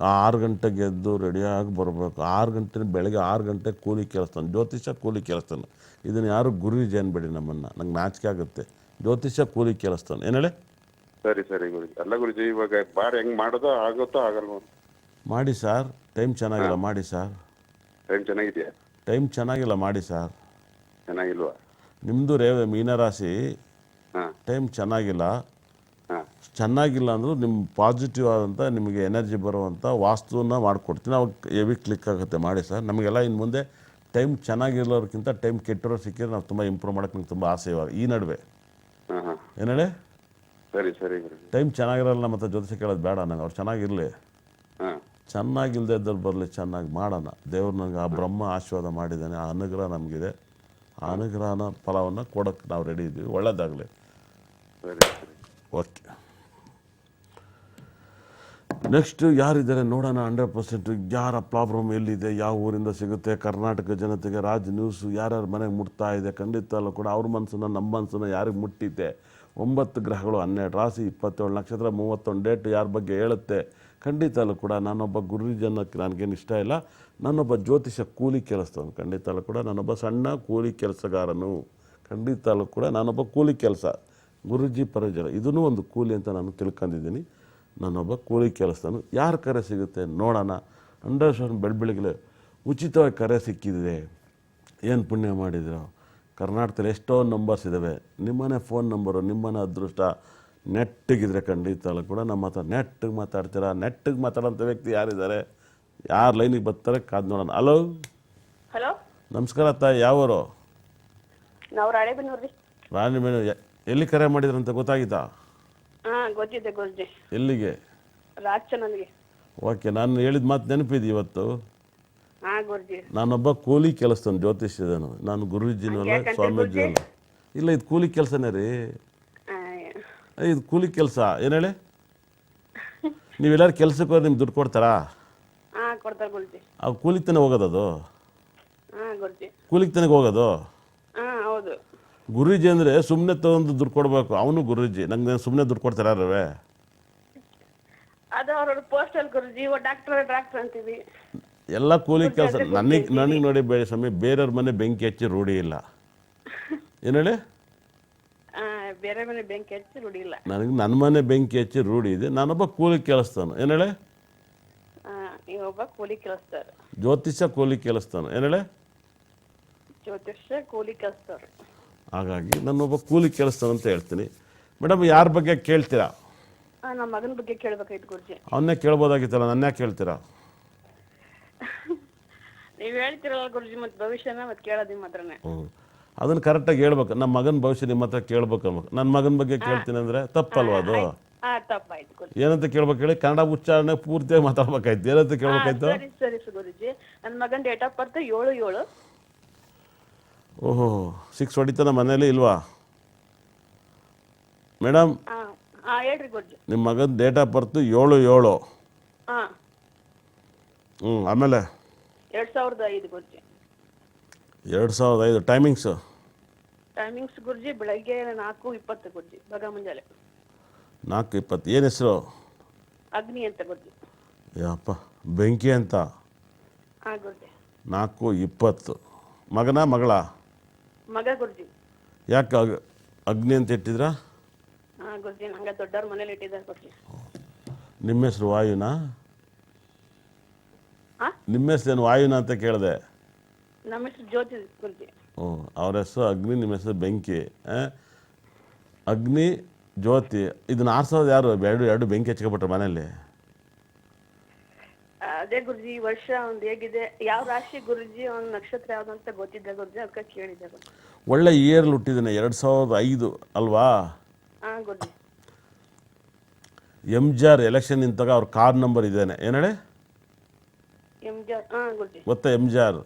ಆರು ಗಂಟೆಗೆ ಎದ್ದು ರೆಡಿಯಾಗಿ ಬರಬೇಕು. ಆರು ಗಂಟೆ ಬೆಳಗ್ಗೆ ಆರು ಗಂಟೆ ಕೂಲಿ ಕೆಲಸ್ತಾನೆ ಜ್ಯೋತಿಷ ಕೂಲಿ ಕೆಲಸ್ತಾನೆ ಇದನ್ನು ಯಾರು ಗುರುಜಿ ಬೇಡಿ ನಮ್ಮನ್ನು. ನಂಗೆ ನಾಚಿಕೆ ಆಗುತ್ತೆ. ಜ್ಯೋತಿಷ ಕೂಲಿ ಕೆಲಸ್ತಾನೆ ಏನು ಹೇಳಿ? ಸರಿ ಸರಿ ಗುರುಜಿ. ಅಲ್ಲ ಗುರುಜಿ ಇವಾಗ ಬಾರ್ ಹೆಂಗ್ ಮಾಡೋದೋ ಆಗುತ್ತೋ ಆಗಲ್ವೋ? ಮಾಡಿ ಸರ್. ಟೈಮ್ ಚೆನ್ನಾಗಿಲ್ಲ ಮಾಡಿ ಸರ್. ಟೈಮ್ ಚೆನ್ನಾಗಿದೆಯಾ? ಟೈಮ್ ಚೆನ್ನಾಗಿಲ್ಲ ಮಾಡಿ ಸರ್. ಚೆನ್ನಾಗಿಲ್ವಾ? ನಿಮ್ಮದು ರೇ ಮೀನರಾಶಿ ಟೈಮ್ ಚೆನ್ನಾಗಿಲ್ಲ. ಚೆನ್ನಾಗಿಲ್ಲ ಅಂದರೂ ನಿಮ್ಮ ಪಾಸಿಟಿವ್ ಆದಂಥ ನಿಮಗೆ ಎನರ್ಜಿ ಬರುವಂಥ ವಾಸ್ತುವನ್ನ ಮಾಡಿಕೊಡ್ತೀನಿ. ಅವಾಗ ಎವಿ ಕ್ಲಿಕ್ ಆಗುತ್ತೆ. ಮಾಡಿ ಸರ್. ನಮಗೆಲ್ಲ ಇನ್ನು ಮುಂದೆ ಟೈಮ್ ಚೆನ್ನಾಗಿರೋರ್ಕಿಂತ ಟೈಮ್ ಕೆಟ್ಟಿರೋ ಸಿಕ್ಕಿದ್ರೆ ನಾವು ತುಂಬ ಇಂಪ್ರೂವ್ ಮಾಡೋಕೆ ನಂಗೆ ತುಂಬ ಆಸೆ ಇವಾಗ ಈ ನಡುವೆ. ಏನೇಳಿ ಹಾ. ಏನು ಹೇಳಿ? ಸರಿ ಸರಿ ಟೈಮ್ ಚೆನ್ನಾಗಿರಲ್ಲ ಮತ್ತು ಜೊತೆ ಕೇಳೋದು ಬೇಡ ನಂಗೆ. ಅವ್ರು ಚೆನ್ನಾಗಿರಲಿ. ಚೆನ್ನಾಗಿಲ್ಲದೆ ಇದ್ದಲ್ಲಿ ಬರಲಿ ಚೆನ್ನಾಗಿ ಮಾಡೋಣ. ದೇವ್ರು ನನಗೆ ಆ ಬ್ರಹ್ಮ ಆಶೀರ್ವಾದ ಮಾಡಿದ್ದಾನೆ. ಆ ಅನುಗ್ರಹ ನಮಗಿದೆ. ಆ ಅನುಗ್ರಹನ ಫಲವನ್ನು ಕೊಡೋಕ್ಕೆ ನಾವು ರೆಡಿ ಇದ್ದೀವಿ. ಒಳ್ಳೇದಾಗಲಿ. ಓಕೆ. ನೆಕ್ಸ್ಟ್ ಯಾರಿದ್ದಾರೆ ನೋಡೋಣ ಹಂಡ್ರೆಡ್ ಪರ್ಸೆಂಟ್ ಯಾರ ಪ್ರಾಬ್ಲಮ್ ಎಲ್ಲಿದೆ, ಯಾವ ಊರಿಂದ ಸಿಗುತ್ತೆ, ಕರ್ನಾಟಕ ಜನತೆಗೆ ರಾಜ್ ನ್ಯೂಸು ಯಾರ್ಯಾರ ಮನೆಗೆ ಮುಟ್ತಾ ಇದೆ, ಖಂಡಿತ ಅಲ್ಲೂ ಕೂಡ ಅವ್ರ ಮನಸ್ಸನ್ನು ನಮ್ಮ ಮನಸ್ಸನ್ನು ಯಾರಿಗೆ ಮುಟ್ಟಿದೆ? ಒಂಬತ್ತು ಗ್ರಹಗಳು, ಹನ್ನೆರಡು ರಾಶಿ, ಇಪ್ಪತ್ತೇಳು ನಕ್ಷತ್ರ, ಮೂವತ್ತೊಂದು ಡೇಟ್ ಯಾರ ಬಗ್ಗೆ ಹೇಳುತ್ತೆ? ಖಂಡಿತ ಅಲ್ಲೂ ಕೂಡ ನಾನೊಬ್ಬ ಗುರುಜನಕ್ಕೆ ನನಗೇನು ಇಷ್ಟ ಇಲ್ಲ. ನಾನೊಬ್ಬ ಜ್ಯೋತಿಷ ಕೂಲಿ ಕೆಲಸದವನು, ಖಂಡಿತ ಅಲ್ಲೂ ಕೂಡ ನಾನೊಬ್ಬ ಸಣ್ಣ ಕೂಲಿ ಕೆಲಸಗಾರನು. ಖಂಡಿತ ಅಲ್ಲೂ ಕೂಡ ನಾನೊಬ್ಬ ಕೂಲಿ ಕೆಲಸ. ಗುರುಜಿ ಪರಜರ ಇದನ್ನೂ ಒಂದು ಕೂಲಿ ಅಂತ ನಾನು ತಿಳ್ಕೊಂಡಿದ್ದೀನಿ. ನಾನೊಬ್ಬ ಕೂಲಿ ಕೆಲಸದನು ಯಾರು ಕರೆ ಸಿಗುತ್ತೆ ನೋಡೋಣ. ಅಂಡರ್ಸ್ಟ್ಯಾಂಡ್ ಬೆಳಬೆಳಗ್ಗೆ ಉಚಿತವಾಗಿ ಕರೆ ಸಿಕ್ಕಿದೆ ಏನು ಪುಣ್ಯ ಮಾಡಿದ್ರು? ಕರ್ನಾಟಕದಲ್ಲಿ ಎಷ್ಟೋ ನಂಬರ್ಸ್ ಇದ್ದಾವೆ ನಿಮ್ಮನೆ ಫೋನ್ ನಂಬರು ನಿಮ್ಮನೇ ಅದೃಷ್ಟ. ನೆಟ್ಟಿಗಿದ್ರೆ ಖಂಡಿತ ಅಲ್ಲ ಕೂಡ ನಮ್ಮ ಹತ್ರ ನೆಟ್ಟಿಗೆ ಮಾತಾಡ್ತೀರಾ? ನೆಟ್ಟಿಗೆ ಮಾತಾಡೋಂಥ ವ್ಯಕ್ತಿ ಯಾರಿದ್ದಾರೆ? ಯಾರು ಲೈನಿಗೆ ಬರ್ತಾರೆ ಕಾದು ನೋಡೋಣ. ಹಲೋ ಹಲೋ ನಮಸ್ಕಾರ ತಾಯಿ ಯಾವರು? ನಾವು ರಾಣೆಬೆನ್ನೂರು ರೀ. ರಾಣಿ ಮೇಡಮ್ ಎಲ್ಲಿ ಕರೆ ಮಾಡಿದ್ರಂತ ಗೊತ್ತಾಗಿತ್ತಾ ಹಾ ಗೊತ್ತಿದೆ ಗುರುಜಿ ಎಲ್ಲಿಗೆ? ಓಕೆ ನಾನು ಹೇಳಿದ ಮಾತು ನೆನಪಿದೆ ಇವತ್ತು? ಹಾ ಗುರುಜಿ ನಾನೊಬ್ಬ ಕೂಲಿ ಕೆಲಸದನು ಜ್ಯೋತಿಷ್ಯದನು ನಾನು ಗುರುಜಿನೂ ಅಲ್ಲ ಯಾಕಂತೆ ಸ್ವಾಮೀಜಿ ಅಲ್ಲ. ಇಲ್ಲ ಇದು ಕೂಲಿ ಕೆಲಸನೇ ರೀ. ಇದು ಕೂಲಿ ಕೆಲಸ. ಏನು ಹೇಳಿ? ನೀವೆಲ್ಲರೂ ಕೆಲ್ಸಕ್ಕೆ ಹೋದ್ರೆ ನಿಮ್ಗೆ ದುಡ್ಡು ಕೊಡ್ತಾರಾ? ಹಾ ಕೊಡ್ತಾರೆ ಗುರುಜಿ ಆ ಕೂಲಿಗೆ ತಾನೇ ಹೋಗೋದು ಅದು? ಹಾ ಗುರುಜಿ ಕೂಲಿಗೆ ಹೋಗೋದು? ಹಾ ಹೌದು. ಗುರೂಜಿ ಅಂದರೆ ಸುಮ್ಮನೆ ತಗೊಂಡು ದುಡ್ಡು ಕೊಡಬೇಕು. ಅವನು ಗುರೂಜಿ. ನಂಗೆ ಸುಮ್ಮನೆ ದುಡ್ಡು ಕೊಡ್ತಾರ ಯಾರವೇ ಅದು ಅವ್ರ ಪೋಸ್ಟಲ್ ಗುರುಜಿ ಡಾಕ್ಟರ್ ಡಾಕ್ಟರ್ ಅಂತೀವಿ. ಎಲ್ಲ ಕೂಲಿ ಕೆಲಸ. ನನಗೆ ನನಗೆ ನೋಡಿ ಬೇ ಸ್ವಾಮಿ ಬೇರೆಯವ್ರ ಮನೆ ಬೆಂಕಿ ಹಚ್ಚಿ ರೂಢಿ ಇಲ್ಲ. ಏನು ಹೇಳಿ? ಬೇರೆ ಮನೆ ಬೆಂಕಿ ಹಚ್ಚಿ ರೂಢಿಲ್ಲ ನನಗೆ ನನ್ನ ಮನೆ ಬೆಂಕಿ ಹಚ್ಚಿ ರೂಢಿ ಇದೆ. ನಾನೊಬ್ಬ ಕೂಲಿ ಕೆಲಸ್ತಾನು ಏನು ಹೇಳಿ? ಕೂಲಿ ಕೆಲಸದವ್ರು. ಜ್ಯೋತಿಷ್ಯ ಕೂಲಿ ಕೆಲಸ್ತಾನು ಏನು ಹೇಳಿ? ಜ್ಯೋತಿಷ್ಯ ಕೂಲಿ ಕೆಲಸದವ್ರು. ಹಾಗಾಗಿ ನನ್ನೊಬ್ಬ ಕೂಲಿ ಕೆಲಸ್ತಾನು ಅಂತ ಹೇಳ್ತೀನಿ. ಮೇಡಮ್ ಯಾರ ಬಗ್ಗೆ ಕೇಳ್ತೀರಾ? ಆ, ನಮ್ಮ ಮಗನ ಬಗ್ಗೆ ಕೇಳ್ಬೇಕಾಯ್ತು ಗುರುಜಿ. ಅವನ್ನೇ ಕೇಳ್ಬೋದಾಗಿತ್ತಲ್ಲ ನನ್ನೇ ಕೇಳ್ತೀರಾ? ನೀವ್ ಹೇಳ್ತಿರಲ್ಲ ಗುರುಜಿ ಮತ್ತೆ ಭವಿಷ್ಯನ ಮತ್ತೆ ಕೇಳೋದು ನಿಮ್ಮ ಹತ್ರನೇ. ಹ್ಞೂ ಅದನ್ನು ಕರೆಕ್ಟಾಗಿ ಹೇಳ್ಬೇಕು. ನಮ್ಮ ಮಗನ ಭವಿಷ್ಯ ನಿಮ್ಮ ಹತ್ರ ಕೇಳ್ಬೇಕು ಅನ್ಬೇಕು ನನ್ನ ಮಗನ ಬಗ್ಗೆ ಕೇಳ್ತೀನಿ ಅಂದರೆ ತಪ್ಪಲ್ವಾ ಅದು? ಹಾ ತಪ್ಪಾಯ್ತು ಗುರುಜಿ. ಏನಂತ ಕೇಳ್ಬೇಕು ಹೇಳಿ ಕನ್ನಡ ಉಚ್ಚಾರಣೆ ಪೂರ್ತಿಯಾಗಿ ಮಾತಾಡ್ಬೇಕಾಯ್ತು. ಏನಂತ ಕೇಳ್ಬೇಕಾಯ್ತು? ಸರಿ ಸರ್ ಗುರುಜಿ. ನನ್ನ ಮಗನ ಡೇಟ್ ಆಫ್ ಬರ್ತ್ ಏಳು ಏಳು. ಓಹೋ ಸಿಕ್ಸ್ ಹೊಡಿತಾನ ಮನೇಲಿ ಇಲ್ವಾ? ಮೇಡಮ್ ಹೇಳ್ರಿ ಗುರುಜಿ ನಿಮ್ಮ ಮಗನ ಡೇಟ್ ಆಫ್ ಬರ್ತು ಏಳು ಏಳು. ಹಾಂ. ಹ್ಞೂ ಆಮೇಲೆ? ಎರಡು ಸಾವಿರದ ಐದು ಗುರುಜಿ ಎರಡು ಸಾವಿರದ ಐದು ಟೈಮಿಂಗ್ಸು ಟೈಮಿಂಗ್ಸ್ ಗುರುಜಿ ಬೆಳಗ್ಗೆ ನಾಲ್ಕು ಇಪ್ಪತ್ತು ಗುರುಜಿ ಬಗ ಮುಂಜಾನೆ ನಾಲ್ಕು ಇಪ್ಪತ್ತು ಏನು ಹೆಸರು? ಅಗ್ನಿ ಅಂತ ಗುರುಜಿ ಯಪ್ಪ ಬೆಂಕಿ ಅಂತ? ಹಾಂ ಗುರುಜಿ ನಾಲ್ಕು ಇಪ್ಪತ್ತು. ಮಗನ ಮಗಳ? ಮಗ ಗುರ್ಜಿ. ಯಾಕೆ ಅಗ್ ಅಗ್ನಿ ಅಂತ ಇಟ್ಟಿದ್ರಾ? ಹಾ ಗುರುಜಿ ನಂಗೆ ದೊಡ್ಡವ್ರ ಮನೇಲಿ ಇಟ್ಟಿದ್ದಾರೆ ಗುರುಜಿ. ನಿಮ್ಮ ಹೆಸರು ವಾಯುನಾ? ಹಾ ನಿಮ್ಮ ಏನು ವಾಯುನ ಅಂತ ಕೇಳಿದೆ. ನಮ್ಮ ಹೆಸರು ಜ್ಯೋತಿ ಗುರ್ಜಿ. ಓ ಅವ್ರ ಹೆಸರು ಅಗ್ನಿ ನಿಮ್ಮ ಹೆಸರು ಬೆಂಕಿ ಆ? ಅಗ್ನಿ ಜ್ಯೋತಿ ಇದನ್ನ ಆರ್ಸೋದು ಯಾರು? ಎರಡು ಎರಡು ಬೆಂಕಿ ಹಚ್ಕೊಬಿಟ್ರೆ ಮನೇಲಿ ಅದೇ ಗುರುಜಿ ಈ ವರ್ಷ ಒಂದ್ ಹೇಗಿದೆ? ಯಾವ ರಾಶಿ ಗುರುಜಿ ಒಂದ್ ನಕ್ಷತ್ರ ಯಾವ್ದು ಅಂತ ಗೊತ್ತಿದ್ದೆ ಗುರುಜಿ? ಅದಕ್ಕೆ ಗುರುಜಿ. ಒಳ್ಳೆ ಇಯರ್ಲಿ ಹುಟ್ಟಿದ್ದಾನೆ ಎರಡ್ ಸಾವಿರದ ಐದು ಅಲ್ವಾ? ಹಾ Guruji. M G R election ನಿಂತಾಗ ಅವ್ರ ಕಾರ್ ನಂಬರ್ ಇದ್ದೇನೆ ಏನು ಹೇಳಿ ಎಂ ಜಿ ಆರ್ ಹಾ ಗುರುಜಿ. ಗೊತ್ತಾ ಎಂ ಜಿ ಆರ್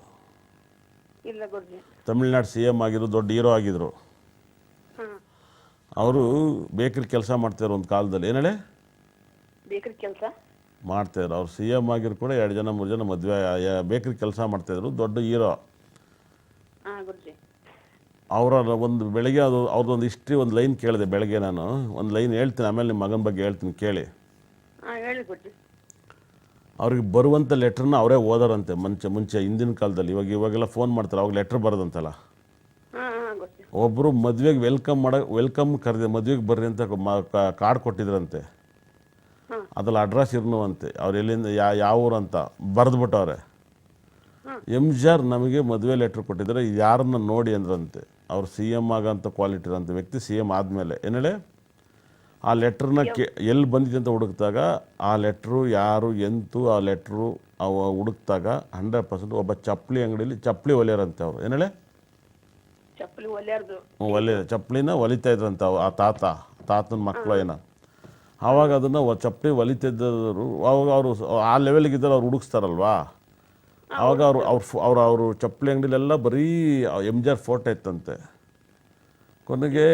ಇಲ್ಲ ಗುರುಜಿ. ತಮಿಳ್ನಾಡು ಸಿ ಎಂ ಆಗಿದ್ರು ದೊಡ್ಡ ಹೀರೋ ಆಗಿದ್ರು. ಹಾ. ಅವರು ಬೇಕರಿ ಕೆಲಸ ಮಾಡ್ತಿದ್ರು ಒಂದು ಕಾಲದಲ್ಲಿ. ಏನು ಹೇಳಿ ಬೇಕ್ರಿ ಕೆಲಸ? ಮಾಡ್ತಾಯಿದ್ರು ಅವ್ರು ಸಿ ಎಂ ಆಗಿರು ಕೂಡ ಎರಡು ಜನ ಮೂರು ಜನ ಮದುವೆ ಬೇಕ್ರಿ ಕೆಲಸ ಮಾಡ್ತಾಯಿದ್ರು ದೊಡ್ಡ ಹೀರೋ. ಅವರ ಒಂದು ಬೆಳಗ್ಗೆ ಅದು ಅವ್ರದ್ದೊಂದು ಹಿಸ್ಟ್ರಿ ಒಂದು ಲೈನ್ ಕೇಳಿದೆ ಬೆಳಗ್ಗೆ ನಾನು. ಒಂದು ಲೈನ್ ಹೇಳ್ತೀನಿ ಆಮೇಲೆ ನಿಮ್ಮ ಮಗನ ಬಗ್ಗೆ ಹೇಳ್ತೀನಿ ಕೇಳಿ. ಅವ್ರಿಗೆ ಬರುವಂಥ ಲೆಟ್ರನ್ನ ಅವರೇ ಓದಾರಂತೆ ಮುಂಚೆ ಮುಂಚೆ ಹಿಂದಿನ ಕಾಲದಲ್ಲಿ. ಇವಾಗ ಇವಾಗೆಲ್ಲ ಫೋನ್ ಮಾಡ್ತಾರೆ ಅವಾಗ ಲೆಟ್ರ್ ಬರೋದಂತಲ್ಲ. ಒಬ್ಬರು ಮದುವೆಗೆ ವೆಲ್ಕಮ್ ಮಾಡ ವೆಲ್ಕಮ್ ಕರೆದೆ ಮದುವೆಗೆ ಬರ್ರಿ ಅಂತ ಕಾರ್ಡ್ ಕೊಟ್ಟಿದ್ರಂತೆ. ಅದ್ರಲ್ಲಿ ಅಡ್ರೆಸ್ ಇರ್ನುವಂತೆ. ಅವ್ರು ಎಲ್ಲಿಂದ ಯಾ ಯಾವ ಊರು ಅಂತ ಬರೆದ್ಬಿಟ್ಟವ್ರೆ. ಎಂ ಜಿ ಆರ್ ನಮಗೆ ಮದುವೆ ಲೆಟ್ರ್ ಕೊಟ್ಟಿದ್ದಾರೆ. ಯಾರನ್ನ ನೋಡಿ ಅಂದ್ರಂತೆ. ಅವ್ರು ಸಿ ಎಂ ಆಗಂತ ಕ್ವಾಲಿಟಿ ಇರೋಂಥ ವ್ಯಕ್ತಿ ಸಿ ಎಂ ಆದಮೇಲೆ. ಏನೇಳೆ ಆ ಲೆಟ್ರನ್ನ ಕೆ ಎಲ್ಲಿ ಬಂದಿದೆ ಅಂತ ಹುಡುಕ್ದಾಗ ಆ ಲೆಟ್ರು ಯಾರು ಎಂತು ಆ ಲೆಟ್ರು ಅವ ಹುಡುಕ್ದಾಗ ಹಂಡ್ರೆಡ್ ಪರ್ಸೆಂಟ್ ಒಬ್ಬ ಚಪ್ಪಲಿ ಅಂಗಡಿಯಲ್ಲಿ ಚಪ್ಪಲಿ ಒಲೆಯರಂತೆ ಅವರು. ಏನೇಳೆ ಚಪ್ಪಲಿ ಒಲೆಯಾರ್ದು. ಒಲೆ ಚಪ್ಪಲಿನ ಒಲಿತಾ ಇದ್ರಂತ ಅವ- ಆ ತಾತ. ತಾತನ ಮಕ್ಕಳು ಏನೋ ಆವಾಗ ಅದನ್ನು ಚಪ್ಪಲಿ ಒಲಿತಿದ್ದರು ಅವಾಗ ಅವರು ಆ ಲೆವೆಲ್ಗೆ ಇದ್ದರೆ ಅವ್ರು ಹುಡುಕ್ಸ್ತಾರಲ್ವಾ? ಆವಾಗ ಅವರು ಅವ್ರ ಅವ್ರ ಅವರು ಚಪ್ಪಲಿ ಅಂಗಡಿಲೆಲ್ಲ ಬರೀ ಎಂ ಜಿ ಆರ್ ಫೋಟೋ ಇತ್ತಂತೆ. ಕೊನೆಗೆ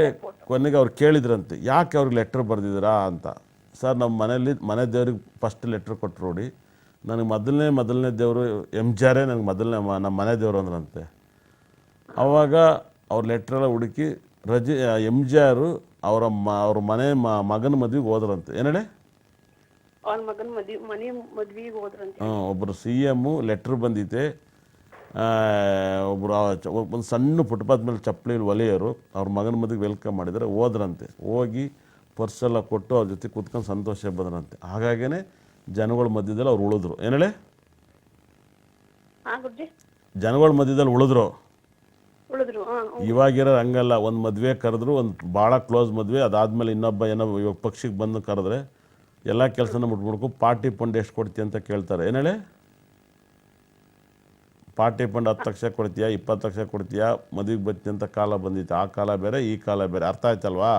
ಕೊನೆಗೆ ಅವ್ರು ಕೇಳಿದ್ರಂತೆ, ಯಾಕೆ ಅವ್ರಿಗೆ ಲೆಟ್ರ್ ಬರೆದಿದ್ದೀರಾ ಅಂತ? ಸರ್ ನಮ್ಮ ಮನೇಲಿ ಮನೆ ದೇವ್ರಿಗೆ ಫಸ್ಟ್ ಲೆಟ್ರ್ ಕೊಟ್ಟರು ನೋಡಿ, ನನಗೆ ಮೊದಲನೇ ಮೊದಲನೇ ದೇವರು ಎಂ ಜಿ ಆರೇ ನನಗೆ ಮೊದಲನೇ ನಮ್ಮ ಮನೆ ದೇವರು ಅಂದ್ರಂತೆ. ಆವಾಗ ಅವ್ರ ಲೆಟ್ರೆಲ್ಲ ಹುಡುಕಿ ರಜೆ ಎಂ ಜಿ ಆರ್ ಅವರ ಅವ್ರ ಮನೆ ಮ ಮಗನ ಮದುವೆಗೆ ಹೋದ್ರಂತೆ. ಏನೇಳೆ? ಅವ್ರ ಮಗನ ಮದ್ವಿ ಮನಿ ಮದ್ವಿಗೆ ಹೋದ್ರಂತೆ. ಒಬ್ಬರು ಸಿ ಎಮ್ಮು ಲೆಟ್ರ್ ಬಂದಿದೆ ಒಬ್ಬರು ಒಂದು ಸಣ್ಣ ಫುಟ್ಪಾತ್ ಮೇಲೆ ಚಪ್ಪಲಿ ಒಲೆಯರು ಅವ್ರ ಮಗನ ಮದುವೆಗೆ ವೆಲ್ಕಮ್ ಮಾಡಿದರೆ ಹೋದ್ರಂತೆ. ಹೋಗಿ ಪರ್ಸೆಲ್ಲ ಕೊಟ್ಟು ಅವ್ರ ಜೊತೆ ಕೂತ್ಕೊಂಡು ಸಂತೋಷ ಬಂದ್ರಂತೆ. ಹಾಗಾಗೇ ಜನಗಳ ಮಧ್ಯದಲ್ಲಿ ಅವ್ರು ಉಳಿದ್ರು. ಏನೇಳೆ? ಜನಗಳ ಮಧ್ಯದಲ್ಲಿ ಉಳಿದ್ರು. ಉಳಿದ್ರು. ಹಾ ಇವಾಗಿರೋ ಹಂಗಲ್ಲ. ಒಂದು ಮದುವೆ ಕರೆದ್ರು ಒಂದು ಭಾಳ ಕ್ಲೋಸ್ ಮದುವೆ. ಅದಾದ್ಮೇಲೆ ಇನ್ನೊಬ್ಬ ಏನೋ ಇವಾಗ ಪಕ್ಷಿಗೆ ಬಂದು ಕರೆದ್ರೆ ಎಲ್ಲ ಕೆಲಸನ ಮುಟ್ಬಿಡ್ಕು. ಪಾರ್ಟಿ ಫಂಡ್ ಎಷ್ಟು ಕೊಡ್ತೀಯ ಅಂತ ಕೇಳ್ತಾರೆ. ಏನೇಳೆ ಪಾರ್ಟಿ ಫಂಡ್ ಹತ್ತು ಲಕ್ಷ ಕೊಡ್ತೀಯಾ ಇಪ್ಪತ್ತು ಲಕ್ಷ ಕೊಡ್ತೀಯಾ ಮದುವೆಗೆ ಬರ್ತೀಯ ಅಂತ ಕಾಲ ಬಂದಿತ್ತು ಆ ಕಾಲ ಬೇರೆ ಈ ಕಾಲ ಬೇರೆ. ಅರ್ಥ ಆಯ್ತಲ್ವಾ?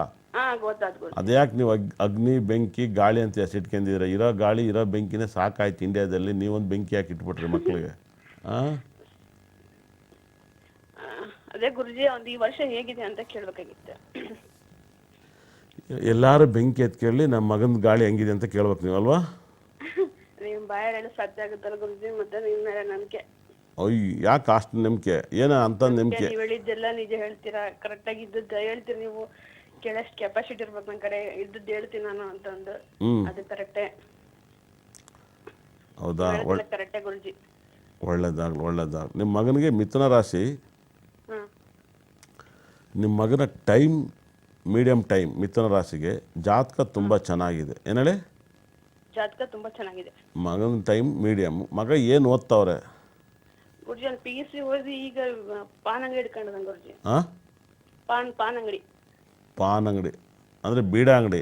ಅದ್ಯಾಕೆ ನೀವು ಅಗ್ ಅಗ್ನಿ ಬೆಂಕಿ ಗಾಳಿ ಅಂತ ಹೆಸರಿಟ್ಕೊಂಡಿದ್ದೀರ ಇರೋ ಗಾಳಿ ಇರೋ ಬೆಂಕಿನೇ ಸಾಕಾಯ್ತು ಇಂಡಿಯಾದಲ್ಲಿ. ನೀವೊಂದು ಬೆಂಕಿ ಹಾಕಿ ಇಟ್ಬಿಟ್ರಿ ಮಕ್ಕಳಿಗೆ ಹಾಂ ಆ, ಅದೇ ಗುರುಜಿ ಒಂದು ಈ ವರ್ಷ ಹೇಗಿದೆ ಅಂತ ಕೇಳಬೇಕಾಗಿತ್ತು. ಎಲ್ಲರೂ ಬೆಂಕಿ ಎತ್ಕೊಳ್ಳಿ ನಮ್ಮ ಮಗನ ಗಾಳಿ ಹೆಂಗಿದೆ ಅಂತ ಕೇಳ್ಬೇಕು ನೀವು ಅಲ್ವಾ? ನಿಮ್ ಬಾಯಲ್ಲಿ ಸತ್ಯ ಆಗುತ್ತಲ್ಲ ಗುರುಜಿ ಮತ್ತೆ ನಿಮ್ ಮೇಲೆ ನಂಬಿಕೆ. ಅಯ್ಯ ಯಾಕೆ ಅಷ್ಟು ನಂಬಿಕೆ? ಏನ ಅಂತ ನಂಬಿಕೆ ನೀವು ಹೇಳಿದ್ದೆಲ್ಲ ನಿಜ ಹೇಳ್ತೀರಾ? ಕರೆಕ್ಟ್ ಆಗಿ ಇದ್ದದ್ದು ಹೇಳ್ತೀರಿ ನೀವು. ಕೇಳಷ್ಟು ಕೆಪಾಸಿಟಿ ಇರ್ಬೇಕು ನನ್ನ ಕಡೆ. ಇದ್ದದ್ದು ಹೇಳ್ತೀನಿ ನಾನು ಅಂತಂದು. ಅದು ಕರೆಕ್ಟೇ ಹೌದಾ? ಒಳ್ಳೆ ಕರೆಕ್ಟೇ ಗುರುಜಿ. ಒಳ್ಳೇದಾಗ್ಲಿ ಒಳ್ಳೇದಾಗ್ಲಿ. ನಿಮ್ಮ ಮಗನಿಗೆ ಮಿಥುನ ರಾಶಿ ನಿಮ್ಮ ಮಗನ ಟೈಮ್ ಮೀಡಿಯಂ ಟೈಮ್ ಮಿಥುನ ರಾಶಿಗೆ ಜಾತಕ ತುಂಬ ಚೆನ್ನಾಗಿದೆ. ಏನೇಳಿ ಜಾತಕ ತುಂಬಾ ಚೆನ್ನಾಗಿದೆ. ಮಗನ ಟೈಮ್ ಮೀಡಿಯಮ್ ಮಗ ಏನು ಓದ್ತಾವ್ರೆ? ಗುರುಜಿ ಪಿ ಯು ಸಿ ಓದಿ ಈಗ ಪಾನ್ ಅಂಗಡಿ ಇಟ್ಕೊಂಡದ ಗುರುಜಿ. ಹಾಂ ಪಾನ್ ಪಾನ್ ಅಂಗಡಿ ಪಾನ್ ಅಂಗಡಿ ಅಂದರೆ ಬೀಡ ಅಂಗಡಿ?